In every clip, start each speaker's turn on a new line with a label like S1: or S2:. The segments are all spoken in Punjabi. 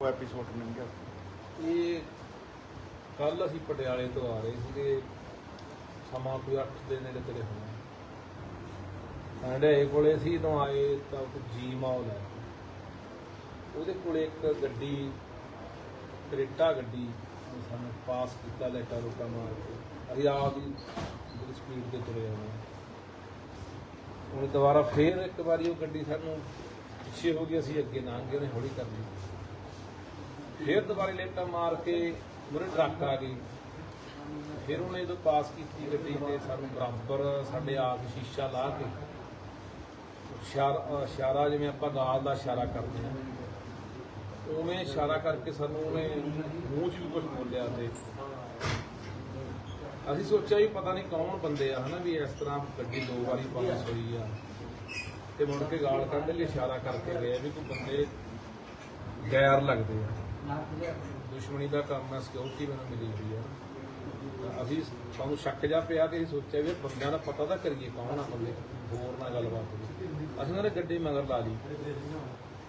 S1: ਉਹ ਐਪੀਸੋਡ ਲੰਘਿਆ
S2: ਇਹ ਕੱਲ ਅਸੀਂ ਪਟਿਆਲੇ ਤੋਂ ਆ ਰਹੇ ਸੀਗੇ। ਸਮਾਂ ਕੋਈ 8 ਦੇ ਨੇੜੇ ਤੇੜੇ ਹੋਣਾ। ਸਾਡੇ ਕੋਲੇ ਸੀ ਤੋਂ ਆਏ ਤਾਂ ਇੱਕ ਜੀ ਮਾਲ ਹੈ। ਉਹਦੇ ਕੋਲੇ ਇੱਕ ਗੱਡੀ, ਕਰੇਟਾ ਗੱਡੀ ਨੇ ਸਾਨੂੰ ਪਾਸ ਕੀਤਾ ਲੈਟਾ ਰੋਟਾ ਮਾਰ ਕੇ। ਅਸੀਂ ਆਪ ਹੀ ਸਪੀਡ ਤੇ ਤੁਰੇ ਆਉਂਦੇ ਹੁਣ ਦੁਬਾਰਾ ਫੇਰ ਇੱਕ ਵਾਰੀ ਉਹ ਗੱਡੀ ਸਾਨੂੰ ਪਿੱਛੇ ਹੋ ਗਈ, ਅਸੀਂ ਅੱਗੇ ਲੰਘ ਗਏ, ਉਹਨੇ ਹੌਲੀ ਕਰ ਲਈ। ਫਿਰ ਦੁਬਾਰੇ ਲੇਟਾ ਮਾਰ ਕੇ ਮੁਰੇ ਟਰੱਕ ਆ ਗਈ। ਫਿਰ ਉਹਨੇ ਜਦੋਂ ਪਾਸ ਕੀਤੀ ਗੱਡੀ ਤੇ ਸਾਨੂੰ ਬਰਾਬਰ ਸਾਡੇ ਆਪ ਸ਼ੀਸ਼ਾ ਲਾ ਕੇ ਇਸ਼ਾਰਾ ਜਿਵੇਂ ਆਪਾਂ ਗਾਲ ਦਾ ਇਸ਼ਾਰਾ ਕਰਦੇ ਹਾਂ। ਉਵੇਂ ਇਸ਼ਾਰਾ ਕਰਕੇ ਸਾਨੂੰ ਉਹਨੇ ਮੂੰਹ 'ਚ ਵੀ ਕੁਝ ਬੋਲਿਆ ਤੇ ਅਸੀਂ ਸੋਚਿਆ ਵੀ ਪਤਾ ਨਹੀਂ ਕੌਣ ਬੰਦੇ ਆ ਹਨਾ ਵੀ ਇਸ ਤਰ੍ਹਾਂ ਗੱਡੀ ਦੋ ਵਾਰੀ ਪਾਸ ਹੋਈ ਆ। ਤੇ ਮੁੜ ਕੇ ਗਾਲ ਕੱਢ ਲਈ ਇਸ਼ਾਰਾ ਕਰਕੇ ਗਏ ਵੀ ਕੋਈ ਬੰਦੇ ਗੈਰ ਲੱਗਦੇ ਆ। ਦੁਸ਼ਮਣੀ ਦਾ ਕੰਮ ਹੈ ਸਿਕਿਉਰਿਟੀ ਮੈਨੂੰ ਮਿਲੀ ਹੋਈ ਹੈ। ਤਾਂ ਅਸੀਂ ਸਾਨੂੰ ਸ਼ੱਕ ਜਾ ਪਿਆ ਕਿ ਅਸੀਂ ਸੋਚਿਆ ਵੀ ਇਹ ਬੰਦਿਆਂ ਦਾ ਪਤਾ ਤਾਂ ਕਰੀਏ ਕੌਣ ਆ ਬੰਦੇ, ਹੋਰ ਨਾਲ ਗੱਲਬਾਤ ਹੋਈ ਅਸੀਂ ਉਹਨਾਂ ਨੇ ਗੱਡੀ ਮਗਰ ਲਾ ਲਈ।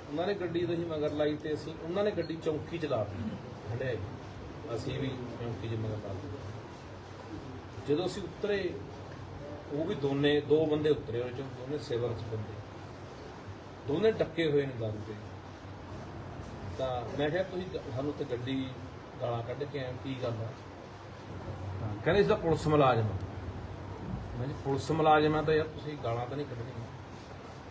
S2: ਉਹਨਾਂ ਨੇ ਗੱਡੀ ਤੋਂ ਹੀ ਮਗਰ ਲਾਈ ਤੇ ਅਸੀਂ ਉਹਨਾਂ ਨੇ ਗੱਡੀ ਚੌਂਕੀ ਚ ਲਾ ਦਿੱਤੀ ਹੰਡਿਆਈ ਅਸੀਂ ਵੀ ਚੌਂਕੀ 'ਚ ਮਗਰ ਲਾ ਦਿੱਤੀ। ਜਦੋਂ ਅਸੀਂ ਉਤਰੇ, ਉਹ ਵੀ ਦੋਨੇ, ਦੋ ਬੰਦੇ ਉਤਰੇ ਉਹ ਚੋਂ ਦੋਨੇ ਸੇਵਰ ਚ ਬੰਦੇ। ਦੋਨੇ ਡੱਕੇ ਹੋਏ ਨੇ ਦਾਰੂ ਦੇ ਤਾਂ ਮੈਂ ਕਿਹਾ ਤੁਸੀਂ ਸਾਨੂੰ ਤੇ ਗੱਡੀ ਗਾਲਾਂ ਕੱਢ ਕੇ ਆਏ, ਕੀ ਗੱਲ ਆ? ਕਹਿੰਦੇ ਇਸ ਦਾ ਪੁਲਿਸ ਮੁਲਾਜ਼ਮ ਆ। ਮੈਂ ਜੀ ਪੁਲਿਸ ਮੁਲਾਜ਼ਮ ਆ ਤਾਂ ਯਾਰ ਤੁਸੀਂ ਗਾਲਾਂ ਤਾਂ ਨਹੀਂ ਕੱਢਣੀਆਂ।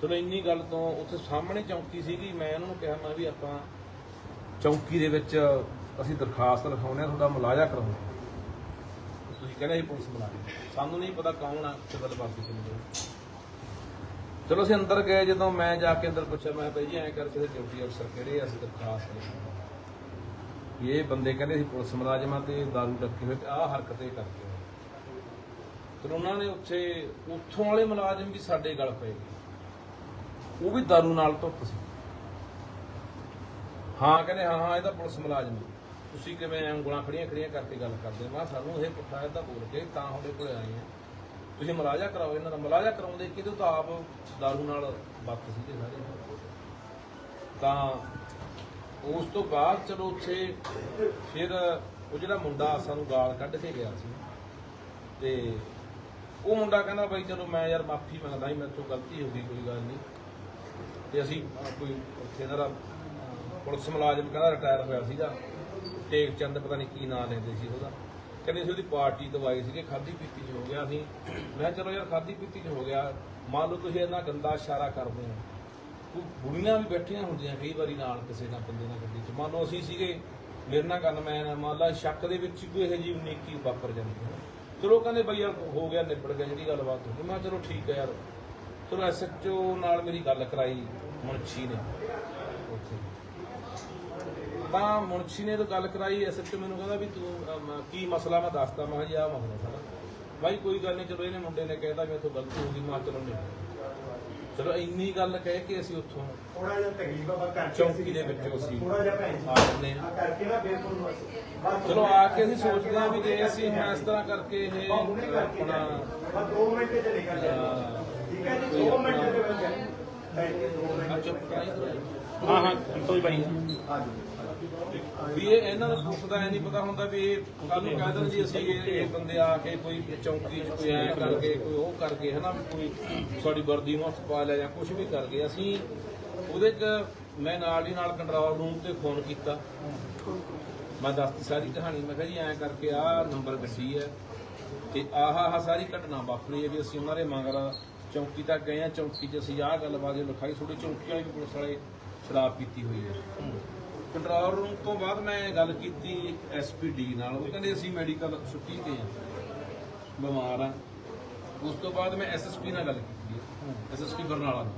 S2: ਚਲੋ ਇੰਨੀ ਗੱਲ ਤੋਂ ਉੱਥੇ ਸਾਹਮਣੇ ਚੌਂਕੀ ਸੀਗੀ, ਮੈਂ ਉਹਨਾਂ ਨੂੰ ਕਿਹਾ, ਮੈਂ ਵੀ ਆਪਾਂ ਚੌਂਕੀ ਦੇ ਵਿੱਚ ਅਸੀਂ ਦਰਖਾਸਤ ਲਿਖਾਉਂਦੇ ਆ, ਤੁਹਾਡਾ ਮੁਲਾਜ਼ਾ ਕਰਾਉਣਾ। ਤੁਸੀਂ ਕਹਿੰਦੇ ਇਹ ਪੁਲਿਸ ਮੁਲਾਜ਼ਮ ਸਾਨੂੰ ਨਹੀਂ ਪਤਾ ਕੌਣ ਆ, ਸਿਵਲ ਵਰਦੀ ਕਿੰਨੇ ਚਲੋ ਅਸੀਂ ਅੰਦਰ ਗਏ, ਜਦੋਂ ਮੈਂ ਜਾ ਕੇ ਅੰਦਰ ਪੁੱਛਿਆ, ਮੈਂ ਭਾਈ ਜੀ, ਐਂ ਕਰਕੇ ਤੇ ਡਿਊਟੀ ਅਫਸਰ ਕਿਹੜੇ ਆ? ਅਸੀਂ ਦਰਖਾਸਤ ਲਿਖਾਉਣੀ ਇਹ ਬੰਦੇ ਕਹਿੰਦੇ ਸੀ ਪੁਲਿਸ ਮੁਲਾਜ਼ਮਾਂ ਤੇ ਦਾਰੂ ਰੱਖੇ ਹੋਏ ਤੇ ਆਹ ਹਰਕਤੇ ਕਰਦੇ ਹੋਏ। ਫਿਰ ਉਹਨਾਂ ਨੇ ਉੱਥੇ, ਉੱਥੋਂ ਵਾਲੇ ਮੁਲਾਜ਼ਮ ਵੀ ਸਾਡੇ ਗਲ ਪਏ। ਉਹ ਵੀ ਦਾਰੂ ਨਾਲ ਧੁੱਪ ਸੀ। ਹਾਂ, ਕਹਿੰਦੇ, ਹਾਂ ਹਾਂ, ਇਹ ਤਾਂ ਪੁਲਿਸ ਮੁਲਾਜ਼ਮ ਹੈ ਤੁਸੀਂ ਕਿਵੇਂ ਐਂ ਉਂਗਲਾਂ ਖੜੀਆਂ ਖੜੀਆਂ ਕਰਕੇ ਗੱਲ ਕਰਦੇ? ਹੋ? ਮੈਂ ਕਿਹਾ, ਸਾਨੂੰ ਇਹ ਪੁੱਠਾ ਇਹਦਾ ਬੋਲ ਕੇ ਤਾਂ ਤੁਹਾਡੇ ਕੋਲ ਆਏ ਆ। ਤੁਸੀਂ ਮੁਲਾਜ਼ਾ ਕਰਾਓ ਇਹਨਾਂ ਦਾ। ਮੁਲਾਜ਼ਾ ਕਰਾਉਂਦੇ ਕਿਤੇ ਤਾਂ ਆਪ ਦਾਰੂ ਨਾਲ ਬੱਤ ਸੀਗੇ ਸਾਰੇ। ਤਾਂ ਉਸ ਤੋਂ ਬਾਅਦ ਚਲੋ ਉੱਥੇ ਫਿਰ ਉਹ ਜਿਹੜਾ ਮੁੰਡਾ ਸਾਨੂੰ ਗਾਲ ਕੱਢ ਕੇ ਗਿਆ ਸੀ ਤੇ ਉਹ ਮੁੰਡਾ ਕਹਿੰਦਾ ਬਾਈ ਚਲੋ ਮੈਂ ਯਾਰ ਮਾਫੀ ਮੰਗਦਾ ਹੀ ਮੇਰੇ ਤੋਂ ਗਲਤੀ ਹੋ ਗਈ, ਕੋਈ ਗੱਲ ਨਹੀਂ। ਤੇ ਅਸੀਂ ਕੋਈ ਉੱਥੇ ਦਾ ਪੁਲਿਸ ਮੁਲਾਜ਼ਮ ਕਹਿੰਦਾ ਰਿਟਾਇਰ ਹੋਇਆ ਸੀਗਾ। ਟੇਕ ਚੰਦ ਪਤਾ ਨਹੀਂ ਕੀ ਨਾਂ ਲੈਂਦੇ ਸੀ ਉਹਦਾ। ਕਹਿੰਦੇ ਸੀ ਉਹਦੀ ਪਾਰਟੀ ਦਵਾਈ ਸੀਗੇ, ਖਾਦੀ ਪੀਤੀ ਚ ਹੋ ਗਿਆ ਸੀ। ਮੈਂ ਕਿਹਾ ਚਲੋ ਯਾਰ, ਖਾਦੀ ਪੀਤੀ ਚ ਹੋ ਗਿਆ। ਮੰਨ ਲਓ ਤੁਸੀਂ ਇੰਨਾ ਗੰਦਾ ਇਸ਼ਾਰਾ ਕਰਦੇ ਹੋ। ਕੋਈ ਬੁੜੀਆਂ ਵੀ ਬੈਠੀਆਂ ਹੁੰਦੀਆਂ ਕਈ ਵਾਰੀ ਨਾਲ ਕਿਸੇ ਨਾਲ, ਬੰਦੇ ਨਾਲ ਗੱਡੀ 'ਚ। ਮੰਨ ਲਓ ਅਸੀਂ ਸੀਗੇ, ਮੇਰੇ ਨਾਲ ਗੱਲ ਮੈਂ ਮੰਨ ਲਾ ਸ਼ੱਕ ਦੇ ਵਿੱਚ ਕੋਈ ਇਹੋ ਜਿਹੀ ਉਨੀਕੀ ਵਾਪਰ ਜਾਂਦੀ ਹੈ ਚਲੋ ਕਹਿੰਦੇ ਬਈ ਯਾਰ, ਹੋ ਗਿਆ, ਨਿਬੜ ਗਿਆ, ਜਿਹੜੀ ਗੱਲਬਾਤ ਹੋ ਗਈ। ਮੈਂ ਕਿਹਾ ਚਲੋ ਠੀਕ ਹੈ ਯਾਰ। ਚਲੋ ਐਸਐਚਓ ਨਾਲ ਮੇਰੀ ਗੱਲ ਕਰਾਈ, ਮੁਨਸ਼ੀ ਨੇ। ਉੱਥੇ। ਤਾਂ ਮੁਨਸ਼ੀ ਨੇ ਤਾਂ ਗੱਲ ਕਰਾਈ ਐਸਐਚਓ ਮੈਨੂੰ ਕਹਿੰਦਾ ਵੀ ਤੂੰ ਅਮ, ਕੀ ਮਸਲਾ ਮੈਂ ਦੱਸਦਾ ਮੈਂ ਕਿਹਾ ਜੀ ਆਹ ਮਸਲਾ ਸਾਡਾ। ਬਾਈ ਕੋਈ ਗੱਲ ਨਹੀਂ ਚਲੋ ਇਹਨੇ ਮੁੰਡੇ ਨੇ ਕਹਿਤਾ ਮੇਰੇ ਤੋਂ ਗਲਤੀ ਹੋ ਗਈ ਮੈਂ ਕਿਹਾ ਚਲੋ ਨਹੀਂ। ਚਲੋ ਇੰਨੀ ਗੱਲ ਕਹਿ ਕੇ ਅਸੀਂ ਉੱਥੋਂ
S3: ਥੋੜਾ ਜਿਹਾ ਤਕਲੀਫ ਆ ਪਰ ਕਰਕੇ
S2: ਚੌਂਕੀ ਦੇ ਵਿੱਚ ਅਸੀਂ
S3: ਥੋੜਾ ਜਿਹਾ ਭੈਣ ਜੀ।
S2: ਆ ਜਾਂਦੇ ਹਾਂ
S3: ਆ ਕਰਕੇ ਨਾ ਬਿਲਕੁਲ ਬਸ- ਬਸ
S2: ਚਲੋ ਆ ਕੇ ਅਸੀਂ ਸੋਚਦੇ ਹਾਂ ਵੀ ਜੇ ਅਸੀਂ ਹੁਣ ਇਸ ਤਰ੍ਹਾਂ ਕਰਕੇ ਇਹ
S3: ਬਸ ਹੁਣੇ ਕਰਕੇ
S2: ਆਪਣਾ
S3: ਬਸ 2 ਮਿੰਟ ਚ ਨਿਕਲ ਜਾਣਾ ਠੀਕ ਹੈ ਜੀ 2 ਮਿੰਟ ਦੇ ਵਿੱਚ ਭੈਣ ਜੀ 2
S2: ਆ
S3: ਮਿੰਟ
S2: ਚੁੱਪ ਕਰਾਈ ਕਰੋ।
S1: ਹਾਂ ਹਾਂ ਕੋਈ ਬਾਈ
S3: ਆ ਜੀ
S2: ਵੀ ਇਹ ਇਹਨਾਂ ਨੂੰ ਪੁਲਿਸ ਦਾ ਇਹ ਨਹੀਂ ਪਤਾ ਹੁੰਦਾ ਵੀ ਇਹ ਕੱਲ ਨੂੰ ਕਹਿ ਦੇਣ ਜੀ ਅਸੀਂ ਇਹ ਇਹ ਬੰਦੇ ਆ ਕੇ ਕੋਈ ਚੌਂਕੀ 'ਚ ਕੋਈ ਐ ਕਰਕੇ, ਕੋਈ ਉਹ ਕਰਕੇ ਹਨਾ, ਵੀ ਕੋਈ ਸਾਡੀ ਵਰਦੀ ਨੂੰ ਹੱਥ ਪਾ ਲਿਆ ਜਾਂ ਕੁਝ ਵੀ ਕਰਕੇ। ਅਸੀਂ ਉਹਦੇ 'ਚ ਮੈਂ ਨਾਲ ਹੀ ਨਾਲ ਕੰਟਰੋਲ ਰੂਮ ਤੇ ਫੋਨ ਕੀਤਾ। ਮੈਂ ਦੱਸਤੀ ਸਾਰੀ ਕਹਾਣੀ, ਮੈਂ ਕਿਹਾ ਜੀ ਐਂ ਕਰਕੇ ਆਹ ਨੰਬਰ ਗੱਡੀ ਹੈ ਤੇ ਆਹ ਆਹ ਸਾਰੀ ਘਟਨਾ ਵਾਪਰੀ ਹੈ ਵੀ ਅਸੀਂ ਉਹਨਾਂ ਦੇ ਮਗਰ ਚੌਂਕੀ ਤੱਕ ਗਏ ਆ ਚੌਂਕੀ 'ਚ ਅਸੀਂ ਆਹ ਗੱਲਬਾਤ ਜੋ ਲਿਖਾਈ ਥੋੜੀ ਚੌਂਕੀ ਵਾਲੀ ਪੁਲਿਸ ਵਾਲੇ ਸ਼ਰਾਬ ਪੀਤੀ ਹੋਈ ਹੈ। ਕੰਟਰੋਲ ਰੂਮ ਤੋਂ ਬਾਅਦ ਮੈਂ ਗੱਲ ਕੀਤੀ ਐਸਪੀਡੀ ਨਾਲ। ਉਹ ਕਹਿੰਦੇ ਅਸੀਂ ਮੈਡੀਕਲ ਛੁੱਟੀ ਤੇ ਆ। ਬਿਮਾਰ ਆ। ਉਸ ਤੋਂ ਬਾਅਦ ਮੈਂ ਐਸਐਸਪੀ ਨਾਲ ਗੱਲ ਕੀਤੀ ਐਸਐਸਪੀ ਬਰਨਾਲਾ ਨਾਲ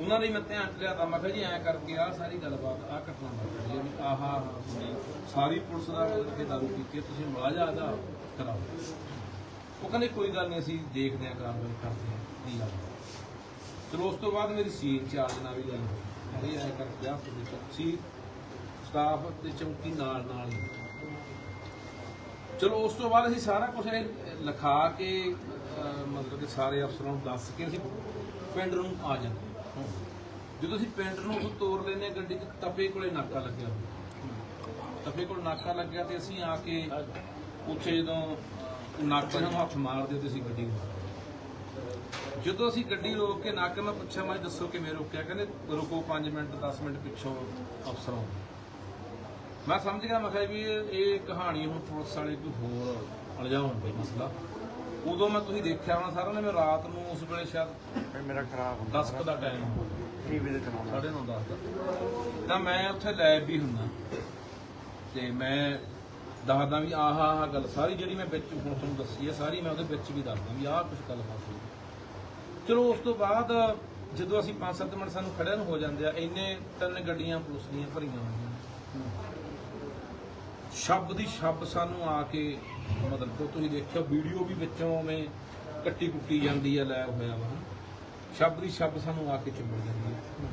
S2: ਉਹਨਾਂ ਨੇ ਮੈਂ ਧਿਆਨ ਚ ਲਿਆ ਤਾਂ ਮੈਂ ਕਿਹਾ ਜੀ ਐਂ ਕਰਕੇ ਆ ਸਾਰੀ ਗੱਲਬਾਤ ਆ ਘਟਨਾ ਵਾਪਰੀ ਹੈ ਵੀ ਆਹ ਆਹ ਹੋਈ। ਸਾਰੀ ਪੁਲਿਸ ਦਾ ਕਿ ਦਾਰੂ ਪੀਤੀ ਹੈ, ਤੁਸੀਂ ਮੁਲਾਜ਼ਾ ਆਦਾ ਕਰਾਓ। ਉਹ ਕਹਿੰਦੇ ਕੋਈ ਗੱਲ ਨਹੀਂ ਅਸੀਂ ਦੇਖਦੇ ਹਾਂ ਕਾਰਵਾਈ ਕਰਦੇ ਹਾਂ। ਕੀ ਗੱਲ ਚਲੋ ਉਸ ਤੋਂ ਬਾਅਦ ਮੇਰੀ ਸੀ ਇੰਚਾਰਜ ਨਾਲ ਵੀ ਗੱਲ ਹੋਈ। ਇਹ ਐਂ ਕਰਕੇ ਆ। ਤੁਹਾਡੇ ਸੀ ਸਟਾਫ ਤੇ ਚੌਕੀ ਨਾਲ ਨਾਲ। ਚਲੋ, ਉਸ ਤੋਂ ਬਾਅਦ ਅਸੀਂ ਸਾਰਾ ਕੁਝ ਲਿਖਾ ਕੇ ਮਤਲਬ ਕਿ ਸਾਰੇ ਅਫਸਰਾਂ ਨੂੰ ਦੱਸ ਕੇ ਅਸੀਂ ਪਿੰਡ ਨੂੰ ਆ ਜਾਂਦੇ ਜਦੋਂ ਅਸੀਂ ਪਿੰਡ ਨੂੰ ਉਹ ਤੋਰ ਲੈਨੇ ਗੱਡੀ ਤੇ ਤਪੇ ਕੋਲੇ ਨਾਕਾ ਲੱਗਿਆ। ਹੋਇਆ। ਤਪੇ ਕੋਲ ਨਾਕਾ ਲੱਗਿਆ ਤੇ ਅਸੀਂ ਆ ਕੇ ਉੱਥੇ ਜਦੋਂ ਨਾਕੇ ਨੂੰ ਹੱਥ ਮਾਰਦੇ ਤੇ ਅਸੀਂ ਗੱਡੀ ਨੂੰ। ਜਦੋਂ ਅਸੀਂ ਗੱਡੀ ਰੋਕ ਕੇ ਨਾਕੇ ਮੈਂ ਪੁੱਛਿਆ ਮੈਂ ਦੱਸੋ ਕਿਵੇਂ ਰੋਕਿਆ? ਕਹਿੰਦੇ, ਰੁਕੋ 5 ਮਿੰਟ 10 ਮਿੰਟ ਪਿੱਛੋਂ ਅਫਸਰ ਆਉਂਦੇ। ਮੈਂ ਸਮਝ ਗਿਆ ਮੈਂ ਕਿਹਾ ਵੀ ਇਹ ਕਹਾਣੀ ਹੁਣ ਪੁਲਿਸ ਵਾਲੇ ਕੋਈ ਹੋਰ ਅਲਝਾਉਣ ਬਈ ਮਸਲਾ। ਉਦੋਂ ਮੈਂ ਤੁਸੀਂ ਦੇਖਿਆ ਹੋਣਾ ਸਾਰਿਆਂ ਨੇ ਮੈਂ ਰਾਤ ਨੂੰ ਉਸ ਵੇਲੇ ਸ਼ਾਇਦ
S3: ਮੇਰਾ ਖਰਾਬ ਹੁੰਦਾ
S2: 10 ਕੁ ਦਾ ਟਾਈਮ
S3: ਟੀਵੀ ਦੇ
S2: ਨੌ ਦਸ ਦਾ। ਤਾਂ ਮੈਂ ਉੱਥੇ ਲੈਬ ਵੀ ਹੁੰਨਾ ਤੇ ਮੈਂ ਦੱਸਦਾ ਵੀ ਆਹ ਆਹ ਗੱਲ ਸਾਰੀ ਜਿਹੜੀ ਮੈਂ ਵਿੱਚ ਹੁਣ ਤੁਹਾਨੂੰ ਦੱਸੀ ਹੈ ਸਾਰੀ ਮੈਂ ਉਹਦੇ ਵਿੱਚ ਵੀ ਦੱਸਦਾ ਵੀ ਆਹ ਕੁਝ ਗੱਲਬਾਤ ਹੋਈ ਚਲੋ ਉਸ ਤੋਂ ਬਾਅਦ ਜਦੋਂ ਅਸੀਂ 5-7 ਮਿੰਟ ਸਾਨੂੰ ਖੜਿਆਂ ਨੂੰ ਹੋ ਜਾਂਦੇ ਆ ਇੰਨੇ ਤਿੰਨ ਗੱਡੀਆਂ ਪੁਲਿਸ ਦੀਆਂ ਭਰੀਆਂ ਹੋਈਆਂ। ਸ਼ਬਦ ਦੀ ਸ਼ਬਦ ਸਾਨੂੰ ਆ ਕੇ ਮਤਲਬ ਕਿ ਤੁਸੀਂ ਦੇਖਿਓ ਵੀਡੀਓ ਵੀ ਵਿੱਚੋਂ ਉਵੇਂ ਕੱਟੀ ਕੁੱਟੀ ਜਾਂਦੀ ਹੈ ਲੈ ਹੋਇਆ ਵਾ। ਸ਼ਬਦ ਦੀ ਸ਼ਬਦ ਸਾਨੂੰ ਆ ਕੇ ਚਿੰਬੜ ਜਾਂਦੀ ਹੈ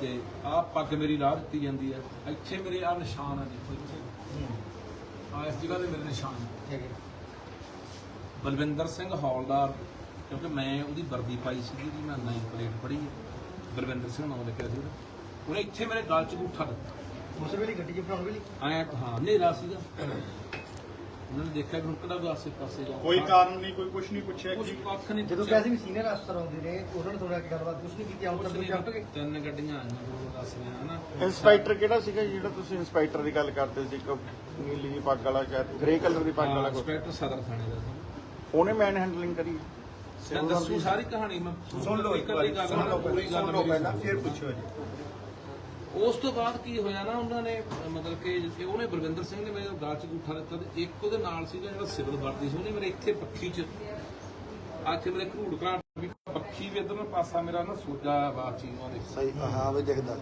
S2: ਤੇ ਆਹ ਪੱਗ ਮੇਰੀ ਲਾ ਦਿੱਤੀ ਜਾਂਦੀ ਹੈ ਇੱਥੇ ਮੇਰੇ ਆ ਨਿਸ਼ਾਨ ਆ ਦੇਖੋ ਇੱਥੇ। ਆ ਇਸ ਜਗ੍ਹਾ ਤੇ ਮੇਰੇ ਨਿਸ਼ਾਨ ਆ। ਬਲਵਿੰਦਰ ਸਿੰਘ ਹੌਲਦਾਰ ਕਿਉਂਕਿ ਮੈਂ ਉਹਦੀ ਵਰਦੀ ਪਾਈ ਸੀ ਜਿਹਦੀ ਮੈਂ ਨਾਈ ਪਲੇਟ ਪੜੀ ਬਲਵਿੰਦਰ ਸਿੰਘ ਨਾਮ ਲਿਖਿਆ ਸੀ ਉਹਨੇ ਇੱਥੇ ਮੇਰੇ ਗਲ 'ਚ ਅੰਗੂਠਾ ਦਿੱਤਾ।
S1: ਉਸ ਵੇਲੇ ਗੱਡੀ ਚ ਬਣਾਉਣ ਵੇਲੇ।
S2: ਆਇਆ ਹਾਂ ਹਨੇਰਾ ਸੀਗਾ। ਉਹਨਾਂ ਨੇ ਦੇਖਿਆ ਕਿ ਹੁਣ ਕਿਹੜਾ ਆਸੇ ਪਾਸੇ ਜਾ।
S3: ਕੋਈ ਕਾਰਨ ਨਹੀਂ ਕੋਈ ਕੁਝ ਨਹੀਂ ਪੁੱਛਿਆ
S2: ਕੁਝ
S3: ਕਿ
S2: ਕੱਖ ਨਹੀਂ
S1: ਜਦੋਂ
S2: ਪੁੱਛਿਆ।
S1: ਕਿਹਾ ਸੀ ਵੀ ਸੀਨੀਅਰ ਅਫਸਰ ਆਉਂਦੇ ਨੇ ਉਹਨਾਂ ਨੇ ਕੀ ਗੱਲਬਾਤ ਕੁਝ ਨਹੀਂ ਕੀਤੀ ਹੁਣ
S2: ਕੁਛ ਨਹੀਂ,
S1: ਜੰਪ ਗਏ
S2: ਤਿੰਨ ਗੱਡੀਆਂ ਆਈਆਂ ਉਹ ਦੱਸ ਰਿਹਾ ਹਨਾ।
S3: ਇੰਸਪੈਕਟਰ ਕਿਹੜਾ ਸੀਗਾ ਜਿਹੜਾ ਤੁਸੀਂ ਇੰਸਪੈਕਟਰ ਦੀ ਗੱਲ ਕਰਦੇ ਸੀ? ਕਿ ਨੀਲੀ ਦੀ ਪੱਗ ਵਾਲਾ ਸ਼ਾਇਦ ਗ੍ਰੇ ਕਲਰ ਦੀ ਪੱਗ ਵਾਲਾ ਕੋਈ।
S2: ਇੰਸਪੈਕਟਰ ਸਦਰ ਥਾਣੇ ਦਾ ਸੀ।
S3: ਉਹਨੇ ਮੈਨ ਹੈਂਡਲਿੰਗ ਕਰੀ।
S2: ਮੈਂ ਦੱਸੂ ਸਾਰੀ ਕਹਾਣੀ ਮੈਂ
S3: ਸੁਣ ਲਓ ਇੱਕ ਵਾਰੀ
S2: ਗੱਲ
S3: ਸੁਣ ਲਓ
S2: ਪੂਰੀ ਗੱਲ
S3: ਪਹਿਲਾਂ। ਫਿਰ ਪੁੱਛੋ ਜੀ।
S2: ਉਸ ਤੋਂ ਬਾਅਦ ਕੀ ਹੋਇਆ ਨਾ ਉਹਨਾਂ ਨੇ ਮਤਲਬ ਕਿ ਉਹਨੇ ਬਲਵਿੰਦਰ ਸਿੰਘ ਨੇ ਮੇਰੇ ਗਾਲ 'ਚ ਗੁੱਠਾ ਦਿੱਤਾ ਤੇ ਇੱਕ ਉਹਦੇ ਨਾਲ ਸੀਗਾ ਜਿਹੜਾ ਸਿਵਲ ਵਰਦੀ ਸੀ ਉਹਨੇ ਮੇਰੇ ਇੱਥੇ ਪੱਖੀ 'ਚ। ਆਖੇ ਮੇਰੇ ਘੂੜ ਘਾਟ ਵੀ ਪੱਖੀ ਵੀ ਇਧਰਲਾ ਪਾਸਾ ਮੇਰਾ ਨਾ ਸੋਜਾ ਬਾਤ ਚੀਜ਼ਾਂ ਦੇ।
S1: ਸਹੀ ਹਾਂ ਵੀ ਦਿਖਦਾ।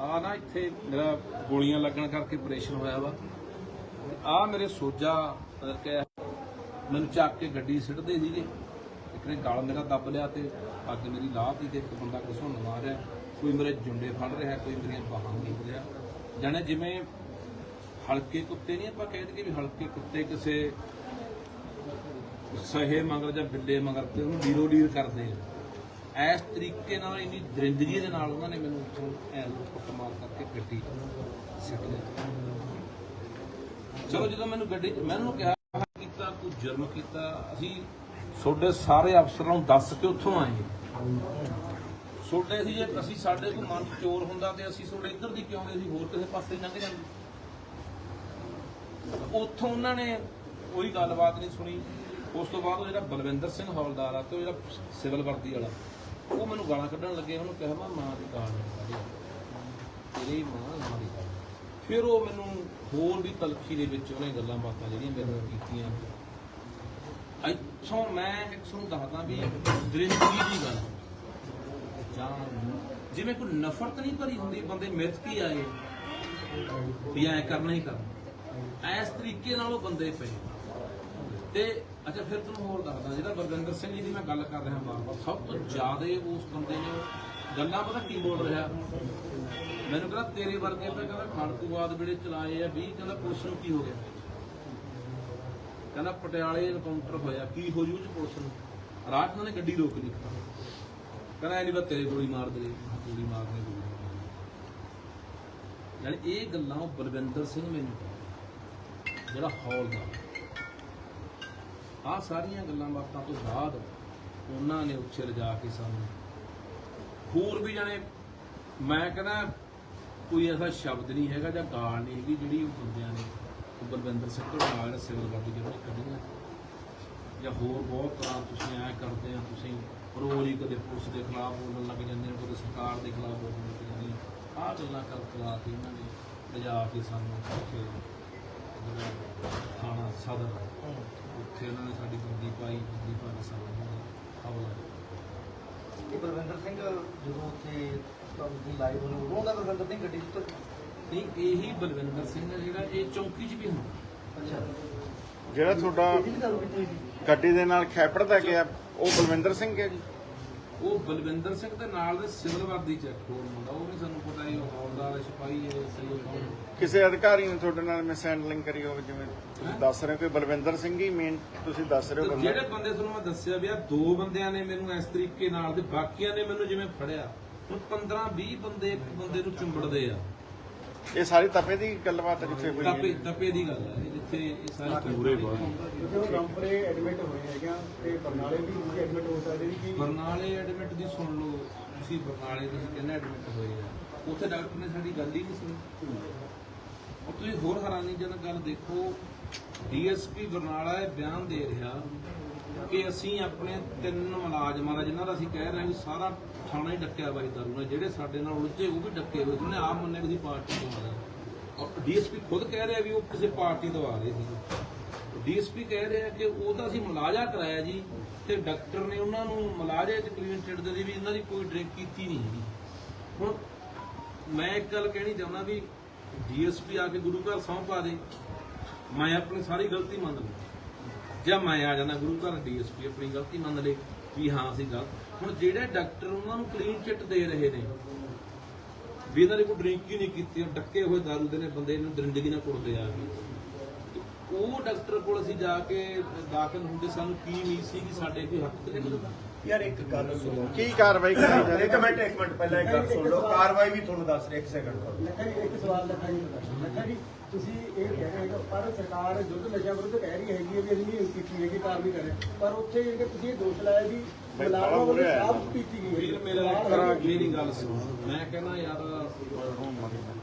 S2: ਆ ਨਾ ਇੱਥੇ ਮੇਰਾ ਗੋਲੀਆਂ ਲੱਗਣ ਕਰਕੇ ਆਪਰੇਸ਼ਨ ਹੋਇਆ ਵਾ। ਆ ਮੇਰੇ ਸੋਜਾ ਕਿ ਮੈਨੂੰ ਚੱਕ ਕੇ ਗੱਡੀ ਸਿੱਟਦੇ ਸੀਗੇ। ਇੱਕ ਨੇ ਗਲ ਮੇਰਾ ਦੱਬ ਲਿਆ ਤੇ ਪੱਗ ਮੇਰੀ ਲਾਹਤੀ ਤੇ ਇੱਕ ਬੰਦਾ ਘਸੁੰਨ ਮਾਰਿਆ। ਕੋਈ ਮੇਰੇ ਜੁੰਡੇ ਫੜ ਰਿਹਾ, ਕੋਈ ਮੇਰੀਆਂ ਬਾਹਾਂ ਨੂੰ ਰਿਹਾ। ਜਾਣੇ ਜਿਵੇਂ ਹਲਕੇ ਕੁੱਤੇ ਨਹੀਂ ਆਪਾਂ ਕਹਿ ਦਈਏ ਵੀ ਹਲਕੇ ਕੁੱਤੇ ਕਿਸੇ ਸਹੇ ਮਗਰ ਜਾਂ ਬਿੱਲੇ ਮਗਰ ਤੇ ਉਹਨੂੰ ਲੀਰੋ ਲੀਰ ਕਰਦੇ ਆ। ਇਸ ਤਰੀਕੇ ਨਾਲ ਇੰਨੀ ਦਰਿੰਦਗੀ ਦੇ ਨਾਲ ਉਹਨਾਂ ਨੇ ਮੈਨੂੰ ਉੱਥੋਂ ਐਲ ਕੁੱਟ ਕਰਕੇ ਗੱਡੀ ਸਿੱਟ ਲਿਆ। ਚਲੋ ਜਦੋਂ ਮੈਨੂੰ ਗੱਡੀ 'ਚ- ਮੈਂ ਉਹਨੂੰ ਕਿਹਾ, ਕੀਤਾ ਕੋਈ ਜੁਰਮ ਕੀਤਾ, ਅਸੀਂ ਤੁਹਾਡੇ ਸਾਰੇ ਅਫਸਰਾਂ ਨੂੰ ਦੱਸ ਕੇ ਉੱਥੋਂ ਆਏ। ਤੁਹਾਡੇ ਸੀ ਜੇ ਅਸੀਂ ਸਾਡੇ ਕੋਈ ਮਨ ਚੋਰ ਹੁੰਦਾ ਤੇ ਅਸੀਂ ਤੁਹਾਡੇ ਇੱਧਰ ਦੀ ਕਿਉਂ ਆਉਂਦੇ ਸੀ? ਹੋਰ ਕਿਸੇ ਪਾਸੇ ਲੰਘ ਜਾਂਦੇ ਉੱਥੋਂ ਉਹਨਾਂ ਨੇ ਕੋਈ ਗੱਲਬਾਤ ਨਹੀਂ ਸੁਣੀ। ਉਸ ਤੋਂ ਬਾਅਦ ਉਹ ਜਿਹੜਾ ਬਲਵਿੰਦਰ ਸਿੰਘ ਹੌਲਦਾਰ ਆ ਤੇ ਉਹ ਜਿਹੜਾ ਸਿਵਲ ਵਰਦੀ ਵਾਲਾ, ਉਹ ਮੈਨੂੰ ਗਾਲਾਂ ਕੱਢਣ ਲੱਗੇ। ਉਹਨੂੰ ਕਿਹਾ, ਮੈਂ ਮਾਂ ਦੀ ਗਾਲ ਤੇਰੀ ਮਾਂ ਮਾਂ ਦੀ ਫਿਰ ਉਹ ਮੈਨੂੰ ਹੋਰ ਵੀ ਤਲਖੀ ਦੇ ਵਿੱਚ ਉਹਨੇ ਗੱਲਾਂ ਬਾਤਾਂ ਜਿਹੜੀਆਂ ਮੇਰੇ ਨਾਲ ਕੀਤੀਆਂ। ਇੱਥੋਂ ਮੈਂ ਇੱਕ ਨੂੰ ਦੱਸਦਾ ਵੀ ਦਰਿੰਦਗੀ ਦੀ ਗੱਲ ਜਾਂ ਜਿਵੇਂ ਕੋਈ ਨਫ਼ਰਤ ਨਹੀਂ ਭਰੀ ਹੁੰਦੀ, ਬੰਦੇ ਮਿੱਥ ਕੀ ਆਏ। ਵੀ ਐ ਕਰਨਾ ਹੀ ਕਰਨਾ। ਐਸ ਤਰੀਕੇ ਨਾਲ ਉਹ ਬੰਦੇ ਪਏ। ਤੇ ਅੱਛਾ, ਫਿਰ ਤੁਹਾਨੂੰ ਹੋਰ ਦੱਸਦਾ, ਜਿਹੜਾ ਬਲਵਿੰਦਰ ਸਿੰਘ ਜੀ ਦੀ ਮੈਂ ਗੱਲ ਕਰ ਰਿਹਾ ਬਾਰ-ਬਾਰ ਸਭ ਤੋਂ ਜ਼ਿਆਦਾ ਉਸ ਬੰਦੇ ਨੇ ਗੱਲਾਂ ਪਤਾ ਕੀ ਬੋਲ ਰਿਹਾ? ਮੈਨੂੰ ਕਹਿੰਦਾ, ਤੇਰੇ ਵਰਗੇ ਤਾਂ ਕਹਿੰਦਾ ਖਾੜਕੂਵਾਦ ਵੇਲੇ ਚਲਾਏ ਆ 20 ਕਹਿੰਦਾ ਪੁਲਿਸ ਨੂੰ ਕੀ ਹੋ ਗਿਆ? ਕਹਿੰਦਾ ਪਟਿਆਲੇ ਇਨਕਾਊਂਟਰ ਹੋਇਆ, ਕੀ ਹੋ ਜੂ ਚ ਪੁਲਿਸ ਨੂੰ? ਰਾਤ ਨੇ ਗੱਡੀ ਰੋਕ ਲਈ। ਕਹਿੰਦਾ ਐ ਨਹੀਂ ਬਸ ਤੇਰੇ ਗੋਲੀ ਮਾਰ ਦੇ ਗੋਲੀ ਮਾਰਨੇ ਗੋਲੀ ਮਾਰ ਯਾਨੀ ਇਹ ਗੱਲਾਂ ਉਹ ਬਲਵਿੰਦਰ ਸਿੰਘ ਮੈਨੂੰ ਕਹਿੰਦਾ, ਜਿਹੜਾ ਹੌਲ ਦਾ। ਆ ਸਾਰੀਆਂ ਗੱਲਾਂ ਬਾਤਾਂ ਤੋਂ ਬਾਅਦ ਉਹਨਾਂ ਨੇ ਉੱਥੇ ਲਿਜਾ ਕੇ ਸਾਨੂੰ। ਹੋਰ ਵੀ ਜਾਣੇ ਮੈਂ ਕਹਿੰਦਾ ਕੋਈ ਐਸਾ ਸ਼ਬਦ ਨਹੀਂ ਹੈਗਾ ਜਾਂ ਗਾਲ ਨਹੀਂ ਹੈਗੀ ਜਿਹੜੀ ਉਹ ਬੰਦਿਆਂ ਨੇ ਉਹ ਬਲਵਿੰਦਰ ਸਿੰਘ ਤੋਂ ਨਾਲ ਜਿਹੜਾ ਸਿਵਲ ਗੱਡੀ ਜਿਹੜੇ ਕੱਢੀਆਂ। ਜਾਂ ਹੋਰ ਬਹੁਤ ਤਰ੍ਹਾਂ ਤੁਸੀਂ ਐ ਕਰਦੇ ਆ ਤੁਸੀਂ ਰੋਜ਼ ਹੀ ਕਦੇ ਪੁਲਿਸ ਦੇ ਖਿਲਾਫ ਬੋਲਣ ਲੱਗ ਜਾਂਦੇ ਹੋ ਕਦੇ ਸਰਕਾਰ ਦੇ ਖਿਲਾਫ ਬੋਲਣ ਲੱਗ ਜਾਂਦੇ ਹੋ ਆਹ ਗੱਲਾਂ ਕਰ ਕਰਾ ਕੇ ਇਹਨਾਂ ਨੇ ਲਿਜਾ ਕੇ ਸਾਨੂੰ ਉੱਥੇ ਥਾਣਾ ਸਦਰ ਉੱਥੇ ਉਹਨਾਂ ਨੇ ਸਾਡੀ ਬੰਦੀ ਪਾਈ ਬੰਦੀ ਪਾ ਕੇ ਸਾਨੂੰ ਹਵਾਲਾ
S1: ਇਹ ਬਲਵਿੰਦਰ ਸਿੰਘ ਜਦੋਂ ਉੱਥੇ ਤੁਹਾਨੂੰ ਲਾਈਵ ਹੋਣੇ ਉਦੋਂ ਦਾ ਬਲਵਿੰਦਰ ਸਿੰਘ ਗੱਡੀ ਚ
S2: ਨਹੀਂ ਇਹੀ ਬਲਵਿੰਦਰ ਸਿੰਘ ਹੈ ਜਿਹੜਾ ਇਹ ਚੌਂਕੀ 'ਚ ਵੀ ਹੁੰਦਾ।
S1: ਅੱਛਾ।
S3: ਜਿਹੜਾ ਤੁਹਾਡਾ ਗੱਡੀ ਦੇ ਨਾਲ ਖੈਪੜਦਾ ਗਿਆ। ਉਹ ਬਲਵਿੰਦਰ ਸਿੰਘ ਹੈ ਜੀ।
S2: ਉਹ ਬਲਵਿੰਦਰ ਸਿੰਘ ਦੇ ਨਾਲ ਦੇ ਸਿਵਲ ਵਰਦੀ ਚ ਹੋਰ ਮੁੰਡਾ ਉਹ ਨਹੀਂ ਸਾਨੂੰ ਪਤਾ ਇਹ ਹੌਲਦਾਰ ਹੈ, ਸਿਪਾਹੀ ਹੈ ਸਹੀ ਹੈ
S3: ਕਿਸੇ ਅਧਿਕਾਰੀ ਨੇ ਤੁਹਾਡੇ ਨਾਲ ਮਿਸ ਹੈਂਡਲਿੰਗ ਕਰੀ ਹੋਵੇ ਜਿਵੇਂ ਤੁਸੀਂ ਦੱਸ ਰਹੇ ਹੋ ਕਿ ਬਲਵਿੰਦਰ ਸਿੰਘ ਹੀ ਮੇਨ ਤੁਸੀਂ ਦੱਸ ਰਹੇ ਹੋ
S2: ਜਿਹੜੇ
S3: ਬੰਦਾ।
S2: ਬੰਦੇ ਤੁਹਾਨੂੰ ਮੈਂ ਦੱਸਿਆ ਵੀ ਆ ਦੋ ਬੰਦਿਆਂ ਨੇ ਮੈਨੂੰ ਇਸ ਤਰੀਕੇ ਨਾਲ ਤੇ ਬਾਕੀਆਂ ਨੇ ਮੈਨੂੰ ਜਿਵੇਂ ਫੜਿਆ ਹੁਣ 15 20 ਬੰਦੇ ਇੱਕ ਬੰਦੇ ਨੂੰ ਚੁੰਬੜਦੇ ਆ।
S4: ਇਹ ਸਾਰੀ ਤਪੇ ਦੀ ਗੱਲਬਾਤ ਜਿੱਥੇ ਹੋਈ ਹੈ।
S2: ਟੱਪੇ ਦੀ ਗੱਲ ਹੈ ਜਿੱਥੇ ਇਹ ਸਾਰੀ ਪੂਰੇ
S3: ਉਹ ਰਾਮਪੁਰੇ ਐਡਮਿਟ ਹੋਏ ਹੈਗੇ ਆ ਤੇ ਬਰਨਾਲੇ ਵੀ ਤੁਸੀਂ ਐਡਮਿਟ ਹੋ ਸਕਦੇ ਕਿ
S2: ਬਰਨਾਲੇ ਐਡਮਿਟ ਦੀ ਸੁਣ ਲਓ ਤੁਸੀਂ ਬਰਨਾਲੇ ਤੁਸੀਂ ਕਹਿੰਦੇ ਐਡਮਿਟ ਹੋਏ ਆ? ਉੱਥੇ ਡਾਕਟਰ ਨੇ ਸਾਡੀ ਗੱਲ ਹੀ ਨਹੀਂ ਸੁਣੀ। ਉਹ ਤੁਸੀਂ ਹੋਰ ਹੈਰਾਨੀਜਨਕ ਗੱਲ ਦੇਖੋ ਡੀਐਸਪੀ ਬਰਨਾਲਾ ਇਹ ਬਿਆਨ ਦੇ ਰਿਹਾ। ਕਿ ਅਸੀਂ ਆਪਣੇ ਤਿੰਨ ਮੁਲਾਜ਼ਮਾਂ ਦਾ ਜਿਨ੍ਹਾਂ ਦਾ ਅਸੀਂ ਕਹਿ ਰਹੇ ਹਾਂ ਵੀ ਸਾਰਾ ਥਾਣਾ ਹੀ ਡੱਕਿਆ ਬਾਈ ਦਾਰੂ ਨਾਲ ਜਿਹੜੇ ਸਾਡੇ ਨਾਲ ਉਲਝੇ ਉਹ ਵੀ ਡੱਕੇ ਹੋਏ ਸੀ ਉਹਨੇ ਆਪ ਮੰਨਿਆ ਵੀ ਅਸੀਂ ਪਾਰਟੀ ਤੋਂ ਆ ਰਹੇ ਹਾਂ। ਔਰ ਡੀਐਸਪੀ ਖੁਦ ਕਹਿ ਰਿਹਾ ਵੀ ਉਹ ਕਿਸੇ ਪਾਰਟੀ ਤੋਂ ਆ ਰਹੇ ਸੀ ਡੀਐਸਪੀ ਕਹਿ ਰਿਹਾ ਕਿ ਉਹ ਤਾਂ ਅਸੀਂ ਮੁਲਾਜ਼ਾ ਕਰਾਇਆ ਜੀ, ਤੇ ਡਾਕਟਰ ਨੇ ਉਹਨਾਂ ਨੂੰ ਮੁਲਾਜ਼ੇ ਚ ਕਲੀਨ ਚਿੱਟ ਦੇ ਦੀ ਵੀ ਇਹਨਾਂ ਦੀ ਕੋਈ ਡਰਿੰਕ ਕੀਤੀ ਨਹੀਂ ਹੈਗੀ। ਹੁਣ ਮੈਂ ਇੱਕ ਗੱਲ ਕਹਿਣੀ ਚਾਹੁੰਦਾ ਵੀ ਡੀਐਸਪੀ ਆ ਕੇ ਗੁਰੂ ਘਰ ਸਹੁੰ ਪਾ ਦੇ, ਮੈਂ ਆਪਣੀ ਸਾਰੀ ਗਲਤੀ ਮੰਨ ਲਵਾਂ ਜਾਂ ਮੈਂ ਆ ਜਾਣਾ ਗੁਰੂ ਘਰ ਡੀਐਸਪੀ ਆਪਣੀ ਗਲਤੀ ਮੰਨ ਲੇ ਵੀ ਹਾਂ ਅਸੀਂ ਗਲਤ। ਹੁਣ ਜਿਹੜੇ ਡਾਕਟਰ ਉਹਨਾਂ ਨੂੰ ਕਲੀਨ ਚਿੱਟ ਦੇ ਰਹੇ ਨੇ ਵੀ ਇਹਨਾਂ ਨੇ ਕੋਈ ਡਰਿੰਕ ਹੀ ਨਹੀਂ ਕੀਤੀ ਉਹ ਡੱਕੇ ਹੋਏ ਦਾਰੂ ਦੇ ਨੇ ਬੰਦੇ ਨੂੰ ਦਰਿੰਦਗੀ ਨਾਲ ਕੁੱਟਦੇ ਆ ਕੇ ਉਹ ਡਾਕਟਰ ਕੋਲ ਅਸੀਂ ਜਾ ਕੇ ਦਾਖਲ ਹੁੰਦੇ ਸਾਨੂੰ ਕੀ ਉਮੀਦ ਸੀ ਕਿ ਸਾਡੇ ਕੋਈ ਹੱਕ ਤੇ ਨਹੀਂ
S3: ਯਾਰ ਇੱਕ ਗੱਲ ਸੁਣੋ।
S4: ਕੀ ਕਾਰਵਾਈ ਕੀਤੀ ਜਾ ਰਹੀ
S3: ਇੱਕ ਮਿੰਟ ਇੱਕ ਮਿੰਟ ਪਹਿਲਾਂ ਇੱਕ ਗੱਲ ਸੁਣ ਲਓ। ਕਾਰਵਾਈ ਵੀ ਤੁਹਾਨੂੰ ਦੱਸ ਰਿਹਾ ਇੱਕ ਸੈਕਿੰਡ ਕਰੋ
S5: ਲੱਖਾ ਜੀ ਇੱਕ ਸਵਾਲ ਲੱਖਾ ਜੀ। ਲੱਖਾ ਜੀ। ਤੁਸੀਂ ਇਹ ਕਹਿ ਰਹੇ ਹੋ ਪਰ ਸਰਕਾਰ ਯੁੱਧ ਨਸ਼ਾ ਵਿਰੁੱਧ ਕਹਿ ਰਹੀ ਹੈਗੀ ਹੈ ਵੀ ਅਸੀਂ ਨਹੀਂ ਕੀਤੀ ਹੈਗੀ ਕਾਰਵਾਈ ਕਰੇ ਪਰ ਉੱਥੇ ਜਿਹੜੇ ਤੁਸੀਂ ਇਹ ਦੋਸ਼ ਲਾਇਆ ਵੀ
S4: ਹੈ।
S2: ਵੀਰ ਮੇਰਾ ਮੇਰੀ ਗੱਲ ਸੁਣ। ਮੈਂ ਕਹਿੰਦਾ ਯਾਰ